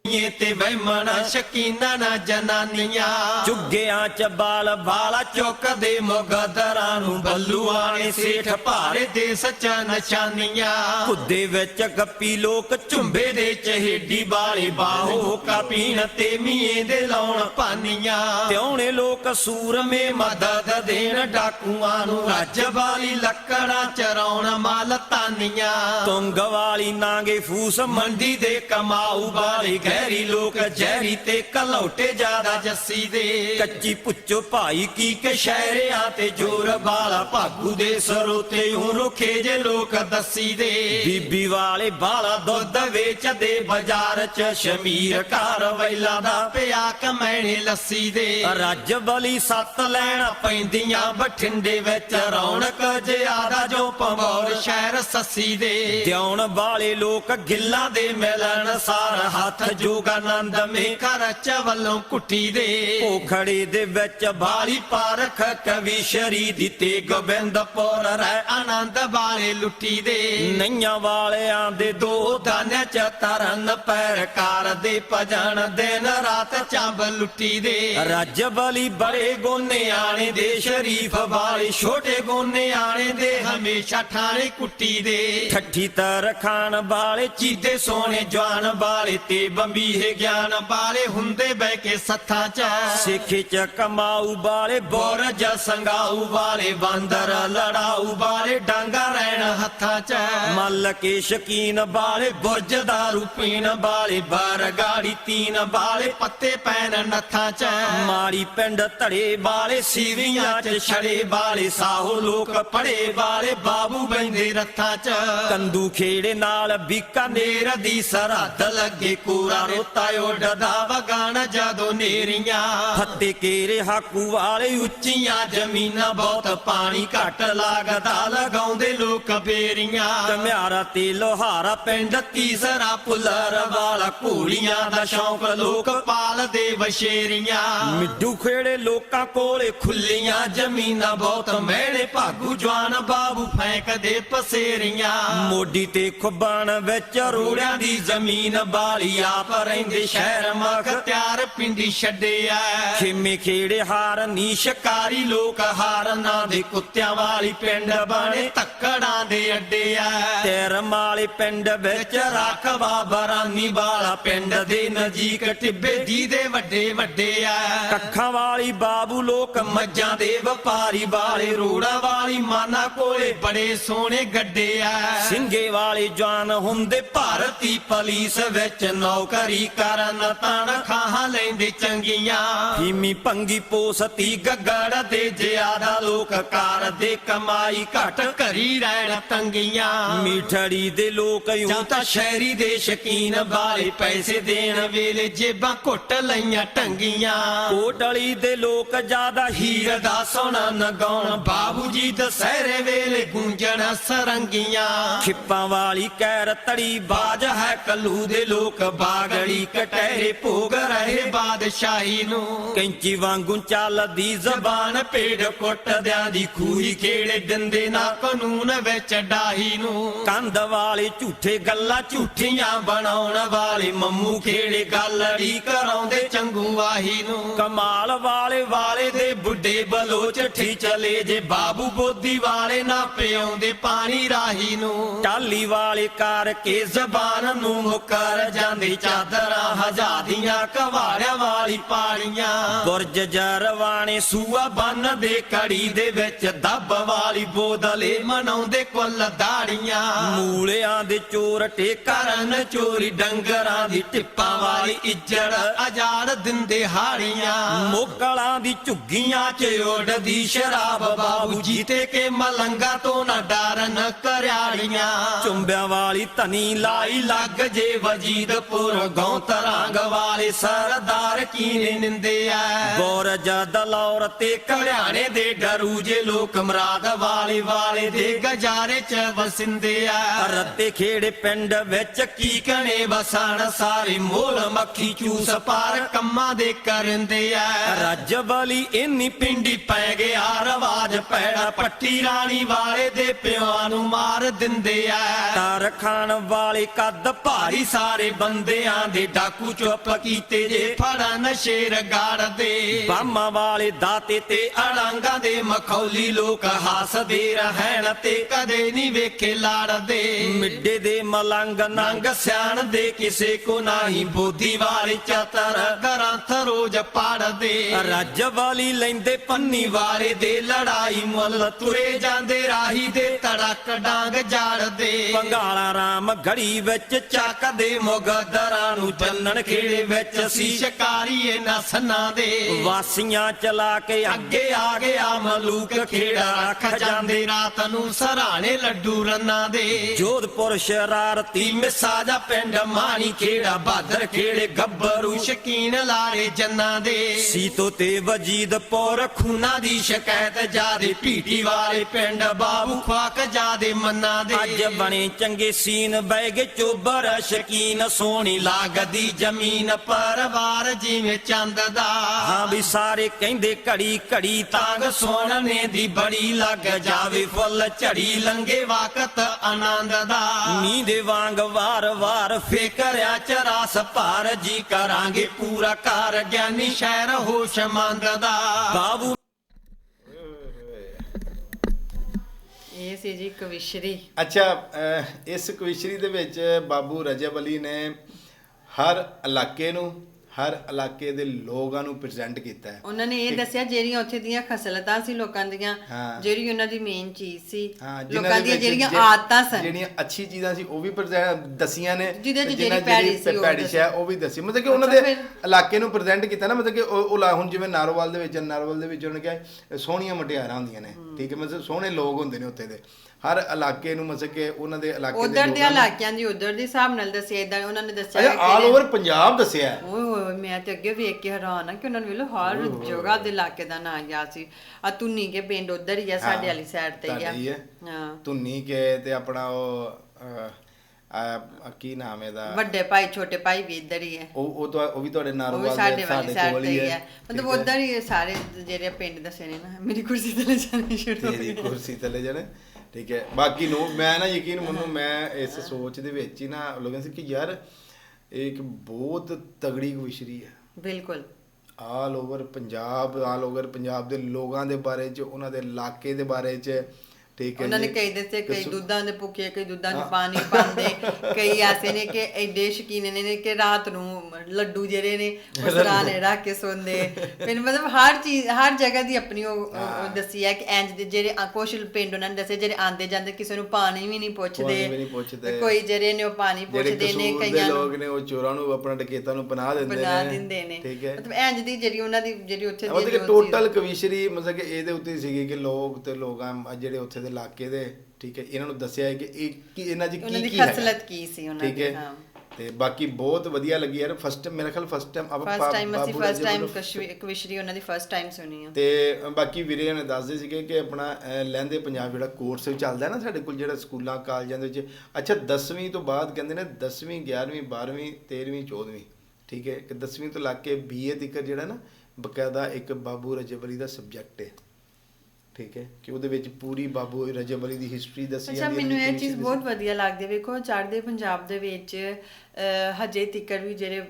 ਇਹ ਤੇ ਵਹਿਮਣ ਸ਼ਕੀਨਾ ਨਾ ਜਨਾਨੀਆਂ। ਚੁੱਗਿਆਂ ਚ ਬਾਲ ਬਾਲਾ ਚੁੱਕਦੇ ਮੁਗਦਰਾਂ ਨੂੰ ਬੱਲੂਆਂ ਨੇ ਸੇਠ ਭਾਰੇ ਦੇ ਸੱਚਾ ਨਿਸ਼ਾਨੀਆਂ। ਖੁੱਦੇ ਵਿੱਚ ਗੱਪੀ ਲੋਕ ਝੁੰਬੇ ਦੇ ਚਹੇਡੀ ਵਾਲੇ ਬਾਹੋ ਕਾ ਪੀਣ ਤੇ ਮੀਏ ਦੇ ਲਾਉਣ ਪਾਨੀਆਂ। ਤਿਉਣੇ ਲੋਕ ਸੂਰਮੇ ਮਦਦ ਦੇਣ ਡਾਕੂਆਂ ਨੂੰ ਰੱਜ ਵਾਲੀ ਲੱਕੜਾਂ ਚਰਾਉਣ ਮਾਲ ਤਾਨੀਆਂ। ਤੁੰਗ ਵਾਲੀ ਨਾਂਗੇ ਫੂਸ ਮੰਡੀ ਦੇ ਕਮਾਊ ਵਾਲੀ ਗਹਿਰੀ ਲੋਕ ਜਹਿਰੀ ਤੇ ਕਲੌਟੇ ਜ਼ਿਆਦਾ ਜੱਸੀ ਦੇ। ਕੱਚੀ ਪੁੱਚੋ ਭਾਈ ਕੀ ਕੇ ਸ਼ਹਿਰਿਆਂ ਤੇ ਜੋਰ ਵਾਲਾ ਭਾਗੂ ਦੇ ਸਰੋਤੇ ਹੂੰ ਰੁਖੇ ਜੇ ਲੋਕ ਦੱਸੀ ਦੇ। ਬੀਬੀ ਵਾਲੇ ਬਾਲਾ ਦੁੱਧ ਵੇਚਦੇ ਬਾਜ਼ਾਰ ਚ, ਸ਼ਮੀਰ ਘਰ ਵੈਲਾ ਦਾ ਪਿਆ ਕਮੈਣੇ ਲੱਸੀ ਦੇ। ਰੱਜ ਬਲੀ ਸੱਤ ਲੈਣ ਪੈਂਦੀਆਂ ਬਠਿੰਡੇ ਵਿੱਚ, ਰੌਣਕ ਜ਼ਿਆਦਾ ਜੋ ਪੰਗੌਰ ਸ਼ਹਿਰ ਸੱਸੀ ਦੇ। ਦਿਉਣ ਵਾਲੇ ਲੋਕ ਗਿੱਲਾਂ ਦੇ ਮਿਲਣ, ਸਾਰ ਹੱਥ ਜੋਗਾਨੰਦ ਮੇਖਰ ਚ ਵੱਲੋਂ ਕੁੱਟੀ ਦੇ ਭੋਖੜੇ ਦੇ ਵਿੱਚ ਬਾਲੀ ਪਾਰਖ ਕਵੀ ਸ਼ਰੀ ਦੀ ਤੇ ਗੋਬਿੰਦਪੁਰ ਰਹਿ ਆਨੰਦ ਵਾਲੇ ਲੁੱਟੀ ਦੇ। ਨਈਆਂ ਵਾਲਿਆਂ ਦੇ ਦੋ ਦਾਨੇ ਚ ਤਰਨ ਪੈਰ ਕਰਦੇ ਭਜਨ ਦਿਨ ਰਾਤ ਚੰਬ ਲੁੱਟੀ ਦੇ। ਰੱਜ ਬਲੀ ਬੜੇ ਗੋਨੇ ਆਣੇ ਦੇ ਸ਼ਰੀਫ ਵਾਲੇ ਛੋਟੇ ਗੋਨੇ ਆਣੇ ਦੇ ਹਮੇਸ਼ਾ ਠਾਣੇ ਕੁੱਟੀ ਦੇ। ਠੱਠੀ ਤਰ ਖਾਨ ਵਾਲੇ ਚੀਤੇ ਸੋਹਣੇ ਜਵਾਨ ਵਾਲੇ ਤੇ ਬੰਬੀਹੇ ਗਿਆਨ ਵਾਲੇ ਹੁੰਦੇ ਬਹਿ ਕੇ ਸੱਥਾਂ ਚ। ਸਿੱਖ ਚ ਕਮਾਊ ਵਾਲੇ ਬੋਰਜ ਸੰਗਾਊ ਵਾਲੇ ਬਾਂਦਰ ਲੜਾਊ ਵਾਲੇ ਡਾਂਗਾ ਰਹਿਣ ਹੱਥਾਂ ਚ। ਮੱਲ ਕੇ ਸ਼ਕੀਨ ਵਾਲੇ ਬੁਰਜ ਦਾਰੂ ਪੀਣ ਵਾਲੇ ਬਾਰ ਗਾੜੀ ਤੀਨ ਵਾਲੇ ਪੱਤੇ ਪੈਣ ਨੱਥਾਂ ਚ। ਮਾੜੀ ਪਿੰਡ ਧੜੇ ਵਾਲੇ ਸੀਵੀਆਂ ਚ ਛੜੇ ਵਾਲੇ ਸਾਹੋ ਲੋਕ ਪੜੇ ਵਾਲੇ ਬਾਬੂ ਬੈਂਦੇ ਰੱਥਾਂ ਚ। ਕੰਦੂ ਖੇੜੇ ਨਾਲ ਬੀਕਾਨੇਰ ਦੀ ਸਰਹੱਦ ਲੱਗੇ ਕੋਰਾ ਰੋਤਾ ਉੱਡਦਾ ਵਗਾਣ ਜਦੋਂ ਨੇਰੀਆਂ। ਫੱਤੇ ਕੇਰੇ ਹਾਕੂ ਵਾਲੇ ਉੱਚੀਆਂ ਜ਼ਮੀਨਾਂ, ਬਹੁਤ ਪਾਣੀ ਘੱਟ ਲੱਗਦਾ, ਲਗਾਉਂਦੇ ਲੋਕ ਬੇਰੀਆਂ। ਕਮਿਆਰਾ ਤੇ ਲੋਹਾਰਾ ਪਿੰਡ ਤੀਸਰਾ ਪੁੱਲਰ ਵਾਲਾ, ਘੋੜੀਆਂ ਦਾ ਸ਼ੌਂਕ ਲੋਕ ਪਾਲਦੇ ਵਸ਼ੇਰੀਆਂ। ਮਿੱਡੂ ਖੇੜੇ ਲੋਕਾਂ ਕੋਲੇ ਖੁੱਲੀਆਂ, ਜ਼ਮੀਨਾਂ ਬਹੁਤ ਮਹਿਣੇ, ਭਾਗੂ ਜਵਾਨ ਬਾਬੂ ਫੈਂਕਦੇ ਪਸੇਰੀਆਂ। ਮੋਢੀ ਤੇ ਖੁਬਾਨ ਵਿੱਚ ਰੋੜਿਆਂ ਦੀ ਜ਼ਮੀਨ, ਬਾਲੀ ਆਪ ਰਹਿੰਦੇ ਸ਼ਹਿਰ ਮਖਤਿਆਰ ਪਿੰਡੀ ਛੱਡਿਆ। ਖੇਮੇ ਖੇੜੇ ਹਾਰ ਨੀ ਸ਼ਿਕਾਰੀ ਲੋਕ ਹਾਰਨਾਂ ਦੇ ਕੁੱਤਿਆਂ ਵਾਲੀ ਪਿੰਡ ਬਣੇ ਤੱਕੜਾਂ ਦੇ ਅੱਡੇ ਤੇਰ ਮਾਲੇ ਪਿੰਡ ਵਿੱਚ ਰਾਖਵਾ ਬਰਾਨੀ ਵਾਲਾ ਪਿੰਡ ਦੇ ਨਜ਼ੀਕ ਟਿੱਬੇ ਜੀ ਦੇ ਵੱਡੇ ਵੱਡੇ ਆ ਕੱਖਾਂ ਵਾਲੀ ਬਾਬੂ ਲੋਕ ਮੱਝਾਂ ਦੇ ਵਪਾਰੀ ਵਾਲੇ ਰੋੜਾ ਵਾਲੀ ਮਾਨਾ ਕੋਲੇ ਬੜੇ ਸੋਹਣੇ ਗੱਡੇ ਆ ਸਿੰਘੇ ਵਾਲੇ ਜਵਾਨ ਹੁੰਦੇ ਭਾਰਤੀ ਪੁਲਿਸ ਵਿੱਚ ਨੌਕਰੀ ਕਰਨ ਤਨਖਾਹਾਂ ਲੈਂਦੇ ਚੰਗੀਆਂ। ਫੀਮੀ ਭੰਗੀ ਪੋਸਤੀ ਗੱਗੜ ਦੇ ਜ਼ਿਆਦਾ ਲੋਕ ਕਾਰ ਦੇ ਕਮਾਈ ਘਟ ਘਰੀ ਰਹਿਣ ਤੰਗੀਆਂ। ਮੀਠੜੀ ਦੇ ਲੋਕ ਯੂੰ ਤਾਂ ਸ਼ਹਿਰੀ ਦੇ ਸ਼ਕੀਨ ਵਾਲੇ ਪੈਸੇ ਦੇਣ ਵੇਲੇ ਜੇਬਾਂ ਘੁੱਟ ਲਈਆਂ ਟੰਗੀਆਂ। ਕੋਟਲੀ ਦੇ ਲੋਕ ਜ਼ਿਆਦਾ ਹੀਰ ਦਾ ਸੋਨਾ ਨਗਾਉਣ ਬਾਬੂ ਜੀ ਦਸਹਿਰੇ ਵੇਲੇ ਗੂੰਜਣ ਸਰੰਗੀਆਂ। ਖਿੱਪਾਂ ਵਾਲੀ ਕਹਿਰ ਤੜੀ ਬਾਜ ਹੈ ਕੱਲੂ ਦੇ ਲੋਕ ਬਾਗੜੀ ਕਟਹਿਰੇ ਭੋਗ ਰਹੇ ਬਾਦਸ਼ਾਹੀ ਨੂੰ। ਕੈਂਚੀ ਵਾਂਗੂ ਚੱਲਦੀ ਜ਼ਬਾਨ, ਪੇੜ ਕੁੱਟਦਿਆਂ ਦੀ ਖੂਹੀ ਖੇੜੇ ਦਿੰਦੇ ਨਾ ਕਾਨੂੰਨ ਵਿੱਚ ਡਾਹੀ ਨੂੰ। ਕੰਧ ਵਾਲੇ ਝੂਠੇ ਗੱਲਾਂ ਝੂਠੀਆਂ ਬਣਾਉਣ ਵਾਲੇ ਮੰਮੂ ਖੇੜੇ ਗੱਲੜੀ ਕਰਾਉਂਦੇ ਚੰਗੂ ਵਾਹੀ ਨੂੰ। ਕਮਾਲ ਵਾਲੇ ਵਾਲੇ ਦੇ ਬੁੱਢੇ ਬਲੋਚ ਠੀ ਚਲੇ ਜੇ, ਬਾਬੂ ਬੋਦੀ ਵਾਲੇ ਨਾ ਪਿਆਉਂਦੇ ਪਾਣੀ ਰਾਹੀ ਨੂੰ। ਟਾਲੀ ਵਾਲੇ ਕਰਕੇ ਜ਼ਬਾਨ ਨੂੰ ਮੁਕਰ ਜਾਂਦੇ ਚਾਦਰਾਂ ਹਜ਼ਾਦੀਆਂ ਕਵਾੜਿਆਂ ਵਾਲੀ ਪਾਲੀਆਂ ਬੁਰਜ ਜਰਵਾਣੇ ਸੂਆ ਬੰਨ ਦੇ ਕੜੀ ਦੇ ਵਿੱਚ, ਦੱਬ ਵਾਲੀ ਬੋਦਲੇ ਮਨਾਉਂਦੇ ਕੁੱਲ ਦਾੜੀਆਂ। ਮੂਲਿਆਂ ਦੇ ਚੋਰ ਕਰਨ ਚੋਰੀ, ਡੰਗਰਾਂ ਦੀ ਟਿੱਪਾਂ ਵਾਲੀ ਇੱਜੜ ਅਜਾੜ ਦਿੰਦੇ ਹਾੜੀਆਂ। ਮੋਕਲਾਂ ਦੀ ਝੁੱਗੀਆਂ 'ਚ ਉੱਡਦੀ ਸ਼ਰਾਬ ਬਾਬੂ ਜੀਤੇ ਕੇ ਮਲੰਗਾ ਤੋਂ ਨਾ ਡਰਨ ਕਰਿਆੜੀਆਂ ਚੁੰਬਿਆਂ ਵਾਲੀ ਧਨੀ ਲਾਈ ਲੱਗ ਜੇ ਵਜੀਦਪੁਰ ਗੌਂ ਤਰੰਗ ਵਾਲੇ ਸਰਦਾਰ ਕੀਨੇ ਨਿੰਦੇ ਐ? ਗੌਰ ਜਦ ਲੌਰ ਤੇ ਕੜਿਆਣੇ ਦੇ ਡਰੂ ਜੇ ਲੋਕ ਮਰਾਦ ਵਾਲੇ ਵਾਲੇ ਦੇ ਗਜਾਰੇ ਚ ਵਸਿੰਦੇ ਐ। ਰੱਤੇ ਖੇੜੇ ਪਿੰਡ ਵਿੱਚ ਕੀ ਕਣੇ ਵਸਣ ਸਾਰੇ ਮੋਲ ਮੱਖੀ ਚੂਸ ਪਾਰ ਕੰਮਾਂ ਦੇ ਕਰੰਦੇ ਐ। ਰੱਜ ਬਲੀ ਇੰਨੀ ਪਿੰਡੀ ਪੈ ਗਿਆ ਰਵਾਜ ਪੈੜਾ ਪੱਟੀ ਰਾਣੀ ਵਾਲੇ ਦੇ ਪਿਓ ਨੂੰ ਮਾਰ ਦਿੰਦੇ ਐ। ਤਾਰ ਖਾਨ ਵਾਲੇ ਕੱਦ ਭਾਰੀ ਸਾਰੇ ਬੰਦਿਆਂ ਦੇ ਡਾਕੂ ਚੁੱਪ ਕੀਤੇ ਜੇ। ਫੜਨ ਸ਼ੇਰ ਗਾੜਦੇ ਬਾਮਾ ਵਾਲੇ ਦਾਤੇ ਤੇ ਅੜਾਂਗਾ ਦੇ ਮਖੌਲੀ ਲੋਕ ਹੱਸਦੇ ਰਹਿਣ ਤੇ ਕਦੇ ਨਹੀਂ ਵੇਖੇ ਲਾੜਦੇ। ਮਿੱਡੇ ਦੇ ਮਲੰਗ ਨੰਗ ਸਿਆਣ ਦੇ ਕਿਸੇ ਕੋ ਨਹੀਂ। ਬੋਧੀ ਵਾਲੇ ਚਤਰ ਗ੍ਰੰਥ ਰੋਜ਼ ਪੜਦੇ। ਰੱਜ ਵਾਲੀ ਲੈਂਦੇ ਪੰਨੀ ਵਾਲੇ ਦੇ ਲੜਾਈ ਮੁੱਲ ਤੁਰੇ ਜਾਂਦੇ ਰਾਹੀ ਦੇ ਤੜਕ ਡਾਂਗ ਜਾੜਦੇ। ਪੰਗਾਲਾ ਰਾਮ ਘੜੀ ਵਿੱਚ ਚੱਕਦੇ ਮੁਗਦਰਾਂ ਨੂੰ ਜੰਨਣ ਖੇੜੇ ਵਿੱਚ ਸੀ ਸ਼ਿਕਾਰੀਏ ਨਸਨਾ ਦੇ। ਵਾਸੀਆਂ ਚਲਾ ਕੇ ਅੱਗੇ ਆ ਗਿਆ ਮਲੂਕ ਖੇੜਾ ਰੱਖ ਜਾਂਦੇ ਰਾਤ ਨੂੰ ਸਰਾਣੇ ਲੱਡੂ ਰੰਨਾ ਦੇ। ਜੋਧਪੁਰ ਸ਼ਰਾਰਤੀ ਮਿਸਾਜਾ ਪਿੰਡ ਮਾਣੀ ਖੇੜਾ ਬਾਦਰ ਖੇੜੇ ਗੱਭਰੂ ਸ਼ਕੀਨ ਲਾਰੇ ਜੰਨਾ ਦੇ। ਸੀਤੋ ਤੇ ਵਜੀਦਪੁਰ ਖੂਨਾ ਦੀ ਸ਼ਿਕਾਇਤ ਜਾਦੇ ਪੀਟੀ ਵਾਲੇ ਪਿੰਡ ਬਾਬੂ ਖਾਕ ਜਾਦੇ ਮੰਨਾ ਦੇ। ਅੱਜ ਬਣੇ ਚੰਗੇ ਸੀਨ ਬਹਿ ਗਏ ਚੋਬਰ ਸ਼ਕੀਨ ਸੋਹਣੀ ਲਾਗਦੀ ਜ਼ਮੀਨ ਪਰਵਾਰ ਜਿਵੇਂ ਚੰਦ ਦਾ। ਹਾਂ ਵੀ ਸਾਰੇ ਕਹਿੰਦੇ ਘੜੀ ਘੜੀ ਤਾਂਗ ਸੋਹਣੇ ਦੀ ਬੜੀ ਲੱਗ ਜਾਵੇ। ਫੁੱਲ ਝੜੀ ਲੰਗੇ ਵਕਤ ਆਨੰਦ ਦਾ। ਮੀਂਹ ਦੇ ਵਾਂਗ ਵਾਰ ਵਾਰ ਫੇਕਰਿਆ ਚਰਾਸ ਭਾਰ ਜੀ ਕਰਾਂਗੇ ਪੂਰਾ ਘਰ ਗਿਆਨੀ ਸ਼ਹਿਰ ਹੋਸ਼ਮੰਦ ਦਾ ਬਾਬੂ ਇਹ ਸੀ ਜੀ ਕਵਿਸ਼ਰੀ। ਅੱਛਾ ਇਸ ਕਵਿਸ਼ਰੀ ਦੇ ਵਿੱਚ ਬਾਬੂ ਰਜਬ ਅਲੀ ਨੇ ਹਰ ਇਲਾਕੇ ਨੂੰ ਹਰ ਇਲਾਕੇ ਦੇ ਲੋਕਾਂ ਨੂੰ ਪ੍ਰੈਜ਼ੈਂਟ ਕੀਤਾ ਹੈ ਉਹਨਾਂ ਨੇ ਇਹ ਦੱਸਿਆ ਜਿਹੜੀਆਂ ਉੱਥੇ ਦੀਆਂ ਖਸਲਤਾਂ ਸੀ ਲੋਕਾਂ ਦੀਆਂ ਹਾਂ। ਜਿਹੜੀ ਉਹਨਾਂ ਦੀ ਮੇਨ ਚੀਜ਼ ਸੀ ਹਾਂ, ਜਿਨ੍ਹਾਂ ਲੋਕਾਂ ਦੇ ਦੀਆਂ ਵਿੱਚ ਜਿਹੜੀਆਂ ਜੇ- ਆਦਤਾਂ ਸਨ ਜਿਹੜੀਆਂ ਅੱਛੀ ਚੀਜ਼ਾਂ ਸੀ ਉਹ ਵੀ present ਦੱਸੀਆਂ ਨੇ ਜਿਹਦੇ 'ਚ ਤੇ ਜਿਹੜੀ ਜਿਨ੍ਹਾਂ ਭੈੜੀ ਸੀ ਉਹ ਭੈੜੀ ਦੱਸੀ। ਉਹ ਵੀ ਦੱਸੀ ਮਤਲਬ ਕਿ ਉਹਨਾਂ ਅੱਛਾ, ਦੇ ਫਿਰ? ਇਲਾਕੇ ਨੂੰ ਪ੍ਰੈਜ਼ੈਂਟ ਕੀਤਾ ਨਾ ਮਤਲਬ ਕਿ ਉਹ ਉਹ ਲਾ- ਹੁਣ ਜਿਵੇਂ ਨਾਰੋਵਾਲ ਦੇ ਵਿੱਚ ਨਾਰੋਵਾਲ ਦੇ ਵਿੱਚ ਉਹਨਾਂ ਨੇ ਕਿਹਾ ਸੋਹਣੀਆਂ ਮਟਿਆਰਾਂ ਹੁੰਦੀਆਂ ਨੇ ਠੀਕ ਹੈ ਮਤਲਬ ਸੋਹਣੇ ਲੋਕ ਹੁੰਦੇ ਨੇ ਉੱਥੇ ਦੇ ਹਰ ਇਲਾਕੇ ਨੂੰ ਮਤਲਬ ਕਿ ਉਹਨਾਂ ਦੇ ਇਲਾਕੇ ਦੇ ਉਧਰ ਦੇ ਲੋਕਾਂ ਨੂੰ- ਇਲਾਕਿਆਂ ਦੀ ਉਧਰ ਦੇ ਹਿਸਾਬ ਨਾਲ ਦੱਸਿਆ ਇਦਾਂ ਉਹਨਾਂ ਨੇ ਦੱਸਿਆ ਅੱਛਾ ਕਿ ਆਲ ਓਵਰ ਪੰਜਾਬ ਦੱਸਿਆ। ਹੈ। ਓਏ ਹੋਏ ਮੈਂ ਤੇ ਅੱਗੇ ਵੇਖ ਕੇ ਹੈਰਾਨ ਆ ਕਿ ਉਹਨਾਂ ਨੇ ਵੇਲੋ ਹਰ ਜਗ੍ਹਾ ਦੇ ਇਲਾਕੇ ਦਾ ਨਾਂ ਗਿਆ ਸੀ। ਆ ਤੁੰਨੀ ਕੇ ਪਿੰਡ ਉਧਰ ਹੀ ਆ ਸਾਡੇ ਹਾਂ, ਵਾਲੀ ਸਾਈਡ ਤੇ ਹੀ ਤੁਹਾਡੇ ਹੀ ਆ। ਹੈ। ਹਾਂ ਧੁੰਨੀ ਕੇ ਤੇ ਆਪਣਾ ਉਹ ਅਹ, ਅਹ, ਕੀ ਨਾਮ ਹੈ ਦਾ ਵੱਡੇ ਭਾਈ ਛੋਟੇ ਭਾਈ ਵੀ ਇੱਧਰ ਹੀ ਹੈ ਉਹ ਉਹ ਤਾਂ ਉਹ ਵੀ ਤੁਹਾਡੇ ਉਹ ਵੀ ਸਾਡੇ ਵਾਲੀ ਸਾਈਡ ਕੋਲ ਤੇ ਹੀ ਹੈ ਮਤਲਬ ਹੈ। ਉਧਰ ਹੀ ਸਾਰੇ ਜਿਹੜੇ ਪਿੰਡ ਦੱਸੇ ਨੇ ਨਾ ਮੇਰੀ ਕੁਰਸੀ ਤੇ ਜਾਣੇ ਸ਼ੁਰੂ ਹੋ ਤੇਰੀ ਕੁਰਸੀ ਥੱਲੇ ਜਾਣੇ। ਠੀਕ ਹੈ। ਬਾਕੀ ਨੂੰ ਮੈਂ ਨਾ ਯਕੀਨ ਮੰਨੋ ਮੈਂ ਇਸ ਸੋਚ ਦੇ ਵਿੱਚ ਹੀ ਨਾ ਲੋਕਾਂ ਸੀ ਕਿ ਯਾਰ ਇੱਕ ਬਹੁਤ ਤਗੜੀ ਕਵਿਸ਼ਰੀ ਹੈ। ਬਿਲਕੁਲ। All over Punjab all over Punjab ਦੇ ਲੋਕਾਂ ਦੇ ਬਾਰੇ ਚ ਉਹਨਾਂ ਦੇ ਇਲਾਕੇ ਦੇ ਬਾਰੇ ਚ ਠੀਕ ਹੈ ਉਹਨਾਂ ਨੇ। ਕਈ ਦੱਸੇ ਕਈ ਦੁੱਧਾਂ ਦੇ ਭੁੱਖੇ ਕਈ ਦੁੱਧਾਂ 'ਚ। ਪਾਣੀ ਪਾਉਂਦੇ ਕਈ ਐਸੇ ਨੇ ਕਿ ਐਡੇ ਸ਼ਕੀਨ ਨੇ ਨੇ ਕਿ ਰਾਤ ਨੂੰ ਲੱਡੂ ਜਿਹੜੇ ਨੇ ਉਹ ਸਰਾਣੇ ਰੱਖ ਕੇ ਸੌਂਦੇ ਫਿਰ ਮਤਲਬ ਹਰ ਚੀਜ਼ ਹਰ ਜਗ੍ਹਾ ਦੀ ਆਪਣੀ ਉਹ- ਦੱਸੀ ਹੈ ਕਿ ਇੰਜ ਦੇ ਜਿਹੜੇ ਕੁਛ ਪਿੰਡ ਉਹਨਾਂ ਨੇ ਦੱਸੇ ਜਿਹੜੇ ਆਂਦੇ ਜਾਂਦੇ ਕਿਸੇ ਨੂੰ ਪਾਣੀ ਵੀ ਨਹੀਂ ਪੁੱਛਦੇ। ਕੋਈ ਜਿਹੜੇ ਨੇ ਉਹ ਪਾਣੀ ਪੁੱਛਦੇ ਨੇ ਕਈਆਂ ਲੋਕ ਨੇ ਉਹ ਚੋਰਾਂ ਨੂੰ ਆਪਣਾ ਡਕੈਤਾਂ ਨੂੰ ਪਨਾਹ ਦਿੰਦੇ ਨੇ ਬਣਾ ਦਿੰਦੇ ਨੇ ਠੀਕ ਹੈ ਮਤਲਬ ਇੰਜ ਦੀ ਜਿਹੜੀ ਉਹਨਾਂ ਦੀ ਜਿਹੜੀ ਉੱਥੇ ਦੀ ਮਤਲਬ ਕਿ ਟੋਟਲ ਕਵਿਸ਼ਰੀ ਮਤਲਬ ਕਿ ਇਹਦੇ ਉੱਤੇ ਸੀਗੀ ਕਿ ਲੋਕ ਤੇ ਲੋਕਾਂ ਜਿਹੜੇ ਉੱਥੇ ਦੇ ਇਲਾਕੇ ਦੇ ਠੀਕ ਹੈ ਇਹਨਾਂ ਨੂੰ ਦੱਸਿਆ ਹੈ ਕਿ ਇਹ ਕੀ ਇਹਨਾਂ ਕੀ ਦੀ ਕੀ ਹੈਗਾ। ਖਸਲਤ ਕੀ ਸੀ ਉਹਨਾਂ ਦੀ ਹੈ ਤੇ ਬਾਕੀ ਬਹੁਤ ਵਧੀਆ ਲੱਗੀ ਯਾਰ ਫਸਟ ਮੇਰਾ ਖਿਆਲ ਫਸਟ ਟਾਈਮ ਆਪਾਂ ਫਸਟ ਟਾਈਮ ਅਸੀਂ ਫਸਟ ਟਾਈਮ ਕਵਿਸ਼ਰੀ ਉਹਨਾਂ ਦੀ ਫਸਟ ਟਾਈਮ ਸੁਣੀ ਆ। ਤੇ ਬਾਕੀ ਵੀਰੇ ਨੇ ਦੱਸਦੇ ਸੀਗੇ ਕਿ ਆਪਣਾ ਲਹਿੰਦੇ ਪੰਜਾਬ ਜਿਹੜਾ ਕੋਰਸ ਚੱਲਦਾ ਨਾ ਸਾਡੇ ਕੋਲ ਜਿਹੜਾ ਸਕੂਲਾਂ ਕਾਲਜਾਂ ਦੇ ਵਿੱਚ ਅੱਛਾ 10ਵੀਂ ਤੋਂ ਬਾਅਦ ਕਹਿੰਦੇ ਨੇ 10ਵੀਂ 11ਵੀਂ 12ਵੀਂ 13ਵੀਂ 14ਵੀਂ ਠੀਕ ਹੈ ਕਿ 10ਵੀਂ ਤੋਂ ਲੱਗ ਕੇ ਬੀਏ ਤੱਕ ਜਿਹੜਾ ਨਾ ਬਕਾਇਦਾ ਇੱਕ ਬਾਬੂ ਰਜਬ ਅਲੀ ਦਾ ਸਬਜੈਕਟ ਹੈ। ਠੀਕ ਹੈ ਕਿ ਉਹਦੇ ਵਿੱਚ ਪੂਰੀ ਬਾਬੂ ਰਜਬ ਅਲੀ ਦੀ ਹਿਸਟਰੀ ਦੱਸੀ ਅੱਛਾ ਜਾਂਦੀ ਹੈ, ਮੈਨੂੰ ਇਹ ਚੀਜ਼ ਬਹੁਤ ਵਧੀਆ ਲੱਗਦੀ ਹੈ ਵੇਖੋ ਚੜ੍ਹਦੇ ਪੰਜਾਬ ਦੇ ਵਿੱਚ ਹਜੇ ਤਿੱਕਰ ਵੀ ਜਿਹੜੇ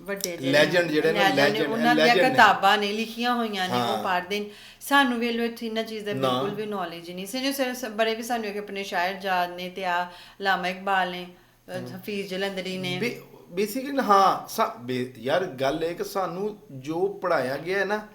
ਵੱਡੇ Legend ਜਿਹੜੇ ਨੇ, legend, ਉਹਨਾਂ ਦੀਆਂ। ਕਿਤਾਬਾਂ ਨੇ ਲਿਖੀਆਂ ਹੋਈਆਂ ਨੇ। ਉਹ ਪੜ੍ਹਦੇ ਨੇ ਸਾਨੂੰ ਵੇਲੋ ਇੱਥੇ ਇਹਨਾਂ ਚੀਜ਼ ਦਾ। ਬਿਲਕੁਲ ਵੀ ਨੌਲੇਜ ਨਹੀਂ ਸੀ ਸਿਰ- ਬੜੇ ਵੀ ਸਾਨੂੰ ਇੱਕ ਆਪਣੇ ਸ਼ਾਇਰ ਯਾਦ ਨੇ ਤੇ ਆ ਲਾਮਾ ਇਕਬਾਲ ਨੇ ਹਫੀਜ਼ ਜਲੰਧਰੀ ਨੇ ਬੇਸਿਕਲੀ ਹਾਂ ਯਾਰ ਗੱਲ ਇਹ ਕਿ ਸਾਨੂੰ ਜੋ ਪੜਾਇਆ ਗਿਆ ਹੈ ਨਾ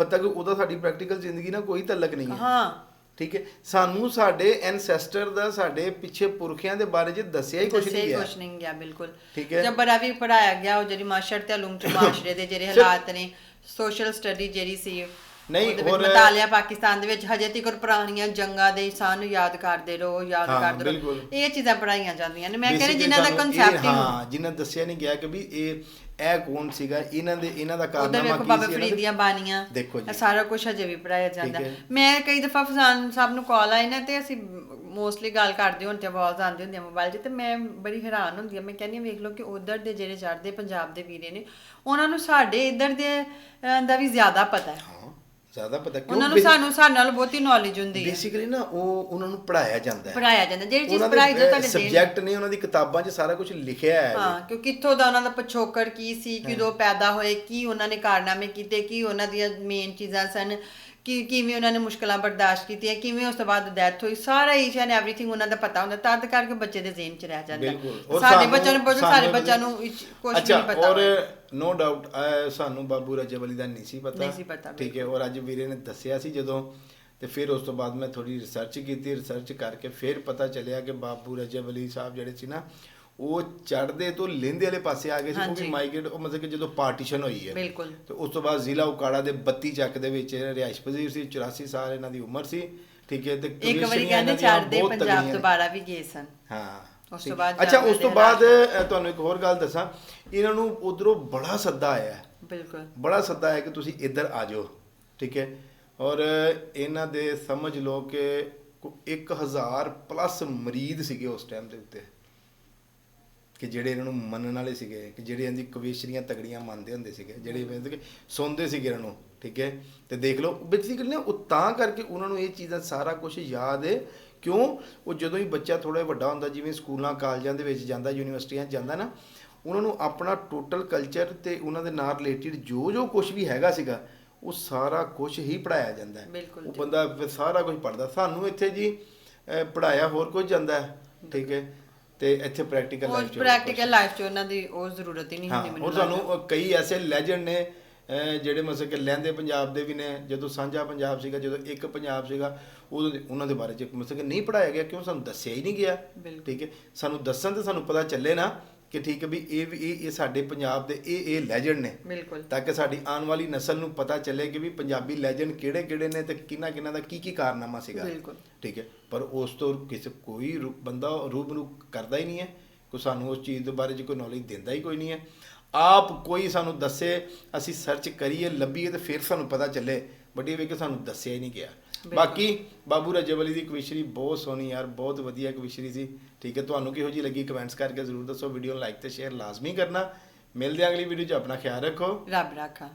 ਹੁਣ ਤੱਕ ਉਹਦਾ ਸਾਡੀ ਪ੍ਰੈਕਟੀਕਲ ਜ਼ਿੰਦਗੀ ਨਾਲ ਕੋਈ ਤਲਕ ਨਹੀਂ ਹੈ। ਹਾਂ। ਠੀਕ ਹੈ? ਸਾਨੂੰ ਸਾਡੇ ਐਨਸੈਸਟਰ ਦਾ ਸਾਡੇ ਪਿੱਛੇ ਪੁਰਖਿਆਂ ਦੇ ਬਾਰੇ ਚ ਦੱਸਿਆ ਹੀ ਕੁਝ ਨਹੀਂ ਗਿਆ ਕੁਛ ਨਹੀਂ ਗਿਆ ਬਿਲਕੁਲ। ਠੀਕ ਹੈ। ਜਬਰਾ ਵੀ ਪੜਾਇਆ ਗਿਆ ਉਹ ਜਿਹੜੀ ਮਾਸ਼ਰ ਤੇ ਉਲੂਮ ਚ ਮਾਸ਼ਰੇ ਦੇ ਜਿਹੜੇ ਹਾਲਾਤ ਨੇ ਸੋਸ਼ਲ ਸਟੱਡੀ ਜਿਹੜੀ ਸੀ ਨਹੀਂ, ਹੋਰ- ਮਤਾਲਿਆ ਪਾਕਿਸਤਾਨ ਦੇ ਵਿੱਚ ਹਜੇ ਤੱਕ ਪੁਰਾਣੀਆਂ ਜੰਗਾਂ ਦੇ ਸਾਨੂੰ ਯਾਦ ਕਰਦੇ ਰਹੋ ਯਾਦ ਹਾਂ, ਕਰਦੇ ਰਹੋ। ਇਹ ਚੀਜ਼ਾਂ ਪੜਾਈਆਂ ਜਾਂਦੀਆਂ ਨੇ। ਮੈਂ ਕਹਿੰਦੀ ਜਿਨ੍ਹਾਂ ਦਾ ਕਨਸੈਪਟ ਹੀ ਹਾਂ ਜਿਨ੍ਹਾਂ ਦੱਸਿਆ ਨਹੀਂ ਗਿਆ ਕਿ ਵੀ ਇਹ ਇਹ ਕੌਣ ਸੀਗਾ? ਇਹਨਾਂ ਦੇ ਇਹਨਾਂ ਦਾ ਕਾਰਨਾਮਾ ਕੀ ਬਾਬਾ ਸੀ ਇਹਨਾਂ ਫਰੀਦ ਦੇ- ਦੀਆਂ ਬਾਣੀਆਂ ਦੇਖੋ ਜੀ। ਸਾਰਾ ਕੁਝ ਹਜੇ ਵੀ ਪੜਾਇਆ ਜਾਂਦਾ। ਹੈ। ਮੈਂ ਕਈ ਦਫਾ ਫਜ਼ਾਨ ਸਾਹਿਬ ਨੂੰ ਕਾਲ ਆਈ ਨਾ ਤੇ ਅਸੀਂ ਮੋਸਟਲੀ ਗੱਲ ਕਰਦੇ ਤੇ ਆਵਾਜ਼ ਆਉਂਦੀ ਹੁੰਦੀ ਆ ਮੋਬਾਈਲ 'ਚ ਤੇ ਮੈਂ ਬੜੀ ਹੈਰਾਨ ਹੁੰਦੀ ਆ ਮੈਂ ਕਹਿੰਦੀ ਹਾਂ ਵੇਖ ਲਓ ਕਿ ਉਧਰ ਦੇ ਜਿਹੜੇ ਚੜ੍ਹਦੇ ਪੰਜਾਬ ਦੇ ਵੀਰੇ ਨੇ ਉਹਨਾਂ ਨੂੰ ਸਾਡੇ ਇੱਧਰ ਦੇ ਦਾ ਵੀ ਜ਼ਿਆਦਾ ਪਤਾ ਹੈ। ਹਾਂ ਜ਼ਿਆਦਾ ਪਤਾ ਕਿਉਂ ਉਹਨਾਂ ਨੂੰ ਸਾਨੂੰ ਸਾਡੇ ਨਾਲ ਬਹੁਤੀ ਨੌਲੇਜ ਹੁੰਦੀ ਹੈ ਬੇਸਿਕਲੀ ਨਾ ਉਹ ਉਹਨਾਂ ਨੂੰ ਪੜਾਇਆ ਜਾਂਦਾ ਹੈ। ਪੜਾਇਆ ਜਾਂਦਾ। ਜਿਹੜੀ ਚੀਜ਼ ਪੜਾਈ ਜੋ ਤੁਹਾਡੇ ਸਬਜੈਕਟ ਨੇ ਉਹਨਾਂ ਦੀ ਕਿਤਾਬਾਂ 'ਚ ਸਾਰਾ ਕੁਝ ਲਿਖਿਆ ਹੈ। ਹਾਂ ਕਿ ਕਿੱਥੋਂ ਦਾ ਉਹਨਾਂ ਦਾ ਪਿਛੋਕੜ ਕੀ ਸੀ ਕਿਦੋਂ ਪੈਦਾ ਹੋਏ ਕੀ ਉਹਨਾਂ ਨੇ ਕਾਰਨਾਮੇ ਕੀਤੇ ਕੀ ਉਹਨਾਂ ਦੀਆਂ ਮੇਨ ਚੀਜ਼ਾਂ ਸਨ। ਕਿ ਕਿਵੇਂ ਉਹਨਾਂ ਨੇ ਮੁਸ਼ਕਲਾਂ ਬਰਦਾਸ਼ਤ ਕੀਤੀਆਂ ਕਿਵੇਂ ਉਸ ਤੋਂ ਬਾਅਦ ਡੈਥ ਹੋਈ ਸਾਰਾ ਈਚ ਐਂਡ ਐਵਰੀਥਿੰਗ ਉਹਨਾਂ ਦਾ ਪਤਾ ਹੁੰਦਾ ਤਦ ਕਰਕੇ ਬੱਚੇ ਦੇ ਜ਼ਿਹਨ 'ਚ ਰਹਿ ਜਾਂਦਾ। ਸਾਡੇ ਬੱਚਿਆਂ ਨੂੰ ਸਾਨੂੰ ਬੱਚਿਆਂ ਨੂੰ ਕੁਝ ਨਹੀਂ ਪਤਾ ਔਰ। ਨੋ ਡਾਊਟ ਸਾਨੂੰ ਬਾਬੂ ਰਜਬ ਅਲੀ ਦਾ ਨਹੀਂ ਸੀ ਪਤਾ। ਨਹੀਂ ਸੀ ਪਤਾ, ਠੀਕ ਹੈ ਔਰ ਅੱਜ ਵੀਰੇ ਨੇ ਦੱਸਿਆ ਸੀ ਜਦੋਂ ਤੇ ਫਿਰ ਉਸ ਤੋਂ ਬਾਅਦ ਮੈਂ ਥੋੜੀ ਰਿਸਰਚ ਕੀਤੀ ਰਿਸਰਚ ਕਰਕੇ ਫਿਰ ਪਤਾ ਚੱਲਿਆ ਕਿ ਬਾਬੂ ਰਜਬ ਅਲੀ ਸਾਹਿਬ ਜਿਹੜੇ ਸੀ ਨਾ ਉਹ ਚੜਦੇ ਤੋਂ ਲਹਿੰਦੇ ਵਾਲੇ ਪਾਸੇ ਆ ਗਏ ਸੀ। ਵੀ ਮਾਈਗ੍ਰੇਟ ਉਹ ਮਤਲਬ ਕਿ ਜਦੋਂ ਪਾਰਟੀਸ਼ਨ ਹੋਈ ਹੈ ਬਿਲਕੁਲ ਤੇ ਉਸ ਤੋਂ ਬਾਅਦ ਜ਼ਿਲ੍ਹਾ ਉਕਾੜਾ ਦੇ 32 ਚੱਕ ਦੇ ਵਿੱਚ ਰਿਹਾਇਸ਼ ਪਜ਼ੀਰ ਸੀ 84 ਸਾਲ ਇਹਨਾਂ ਦੀ ਉਮਰ ਸੀ ਠੀਕ ਹੈ ਤੇ ਇੱਕ ਵਾਰੀ ਕਹਿੰਦੇ ਬਹੁਤ ਪੰਜਾਬ ਤਗੜੀਆਂ ਤੋਂ ਨੇ। ਬਾਰਾ ਵੀ ਗਏ ਸਨ ਹਾਂ ਉਸ। ਤੋਂ ਬਾਅਦ ਅੱਛਾ ਉਸ ਤੋਂ ਬਾਅਦ ਤੁਹਾਨੂੰ ਇੱਕ ਹੋਰ ਗੱਲ ਦੱਸਾਂ ਇਹਨਾਂ ਨੂੰ ਉਧਰੋਂ ਬੜਾ ਸੱਦਾ ਆਇਆ ਹੈ। ਬਿਲਕੁਲ ਬੜਾ ਸੱਦਾ ਹੈ ਕਿ ਤੁਸੀਂ ਇੱਧਰ ਆ ਜਾਓ ਠੀਕ ਹੈ ਔਰ ਇਹਨਾਂ ਦੇ ਸਮਝ ਲਓ ਕਿ 1000 ਪਲੱਸ ਮਰੀਦ ਸੀਗੇ ਉਸ ਟਾਈਮ ਦੇ ਉੱਤੇ ਕਿ ਜਿਹੜੇ ਇਹਨਾਂ ਨੂੰ ਮੰਨਣ ਵਾਲੇ ਸੀਗੇ ਕਿ ਜਿਹੜੇ ਇਹਨਾਂ ਦੀ ਕਵੇਸ਼ਰੀਆਂ ਤਗੜੀਆਂ ਮੰਨਦੇ ਹੁੰਦੇ ਸੀਗੇ ਜਿਹੜੇ ਮਤਲਬ ਕਿ ਸੁਣਦੇ ਸੀਗੇ ਇਹਨਾਂ ਨੂੰ ਠੀਕ ਹੈ? ਤੇ ਦੇਖ ਲਓ ਬੇਸਿਕਲੀ ਨਾ ਉਹ ਤਾਂ ਕਰਕੇ ਉਹਨਾਂ ਨੂੰ ਇਹ ਚੀਜ਼ਾਂ ਸਾਰਾ ਕੁਝ ਯਾਦ ਹੈ ਕਿਉਂ? ਉਹ ਜਦੋਂ ਹੀ ਬੱਚਾ ਥੋੜਾ ਵੱਡਾ ਹੁੰਦਾ ਜਿਵੇਂ ਸਕੂਲਾਂ ਕਾਲਜਾਂ ਦੇ ਵਿੱਚ ਜਾਂਦਾ ਯੂਨੀਵਰਸਿਟੀਆਂ ਜਾਂਦਾ ਨਾ ਉਹਨਾਂ ਨੂੰ ਆਪਣਾ ਟੋਟਲ ਕਲਚਰ ਤੇ ਉਹਨਾਂ ਦੇ ਨਾਲ ਰਿਲੇਟਡ ਜੋ ਜੋ ਕੁਝ ਵੀ ਹੈਗਾ ਸੀਗਾ ਉਹ ਸਾਰਾ ਕੁਝ ਹੀ ਪੜਾਇਆ ਜਾਂਦਾ ਹੈ। ਉਹ। ਬੰਦਾ ਸਾਰਾ ਕੁਝ ਪੜਦਾ ਸਾਨੂੰ ਇੱਥੇ ਜੀ ਪੜਾਇਆ ਹੋਰ ਕੁਝ ਜਾਂਦਾ ਹੈ ਠੀਕ ਹੈ? ਤੇ ਇੱਥੇ ਪ੍ਰੈਕਟੀਕਲ ਲਾਈਫ ਚ ਪ੍ਰੈਕਟੀਕਲ ਲਾਈਫ 'ਚ ਉਹਨਾਂ ਦੀ ਉਹ ਜ਼ਰੂਰਤ ਹੀ ਨਹੀਂ ਹੁੰਦੀ ਮੈਨੂੰ ਸਾਨੂੰ ਅ, ਕਈ ਐਸੇ ਲੈਜੈਂਡ ਨੇ ਜਿਹੜੇ ਮਤਲਬ ਕਿ ਲਹਿੰਦੇ ਪੰਜਾਬ ਦੇ ਵੀ ਨੇ ਜਦੋਂ ਸਾਂਝਾ ਪੰਜਾਬ ਸੀਗਾ ਜਦੋਂ ਇੱਕ ਪੰਜਾਬ ਸੀਗਾ ਉਦੋਂ ਉਹਨਾਂ ਦੇ ਬਾਰੇ ਚ ਮਤਲਬ ਕਿ ਨਹੀਂ ਪੜਾਇਆ ਗਿਆ ਕਿਉਂ ਸਾਨੂੰ ਦੱਸਿਆ ਹੀ ਨਹੀਂ ਗਿਆ। ਠੀਕ ਹੈ? ਸਾਨੂੰ ਦੱਸਣ ਤੇ ਸਾਨੂੰ ਪਤਾ ਚੱਲੇ ਨਾ ਕਿ ਠੀਕ ਹੈ ਵੀ ਇਹ ਵੀ ਇਹ ਇਹ ਸਾਡੇ ਪੰਜਾਬ ਦੇ ਇਹ ਇਹ ਲੈਜੈਂਡ ਨੇ। ਬਿਲਕੁਲ। ਤਾਂ ਕਿ ਸਾਡੀ ਆਉਣ ਵਾਲੀ ਨਸਲ ਨੂੰ ਪਤਾ ਚੱਲੇ ਕਿ ਵੀ ਪੰਜਾਬੀ ਲੈਜੈਂਡ ਕਿਹੜੇ ਕਿਹੜੇ ਨੇ ਤੇ ਕਿਹਨਾਂ ਕਿਹਨਾਂ ਦਾ ਕੀ ਕੀ ਕਾਰਨਾਮਾ ਸੀਗਾ। ਬਿਲਕੁਲ। ਠੀਕ ਹੈ। ਪਰ ਉਸ ਤੋਂ ਕਿਸੇ ਕੋਈ ਬੰਦਾ ਰੂਬਰੂ ਕਰਦਾ ਹੀ ਨਹੀਂ ਹੈ। ਕੋਈ ਸਾਨੂੰ ਉਸ ਚੀਜ਼ ਦੇ ਬਾਰੇ 'ਚ ਕੋਈ ਨੌਲੇਜ ਦਿੰਦਾ ਹੀ ਕੋਈ ਨਹੀਂ ਹੈ। ਆਪ ਕੋਈ ਸਾਨੂੰ ਦੱਸੇ ਅਸੀਂ ਸਰਚ ਕਰੀਏ ਲੱਭੀਏ ਤੇ ਫਿਰ ਸਾਨੂੰ ਪਤਾ ਚੱਲੇ। ਬਟ ਇਹ ਵੀ ਕਿ ਸਾਨੂੰ ਦੱਸਿਆ ਹੀ ਨਹੀਂ ਗਿਆ। ਬਾਕੀ ਬਾਬੂ ਰਜਬ ਅਲੀ ਦੀ ਕਵਿਸ਼ਰੀ ਬਹੁਤ ਸੋਹਣੀ ਯਾਰ ਬਹੁਤ ਵਧੀਆ ਕਵਿਸ਼ਰੀ ਸੀ। ਠੀਕ ਹੈ ਤੁਹਾਨੂੰ ਕਿਹੋ ਜੀ ਲੱਗੀ ਕਮੈਂਟਸ ਕਰਕੇ ਜ਼ਰੂਰ ਦੱਸੋ ਵੀਡੀਓ ਨੂੰ ਲਾਈਕ ਤੇ ਸ਼ੇਅਰ ਲਾਜ਼ਮੀ ਕਰਨਾ। ਮਿਲਦੇ ਹਾਂ ਅਗਲੀ ਵੀਡੀਓ 'ਚ ਆਪਣਾ ਖਿਆਲ ਰੱਖੋ। ਰੱਬ ਰਾਖਾ।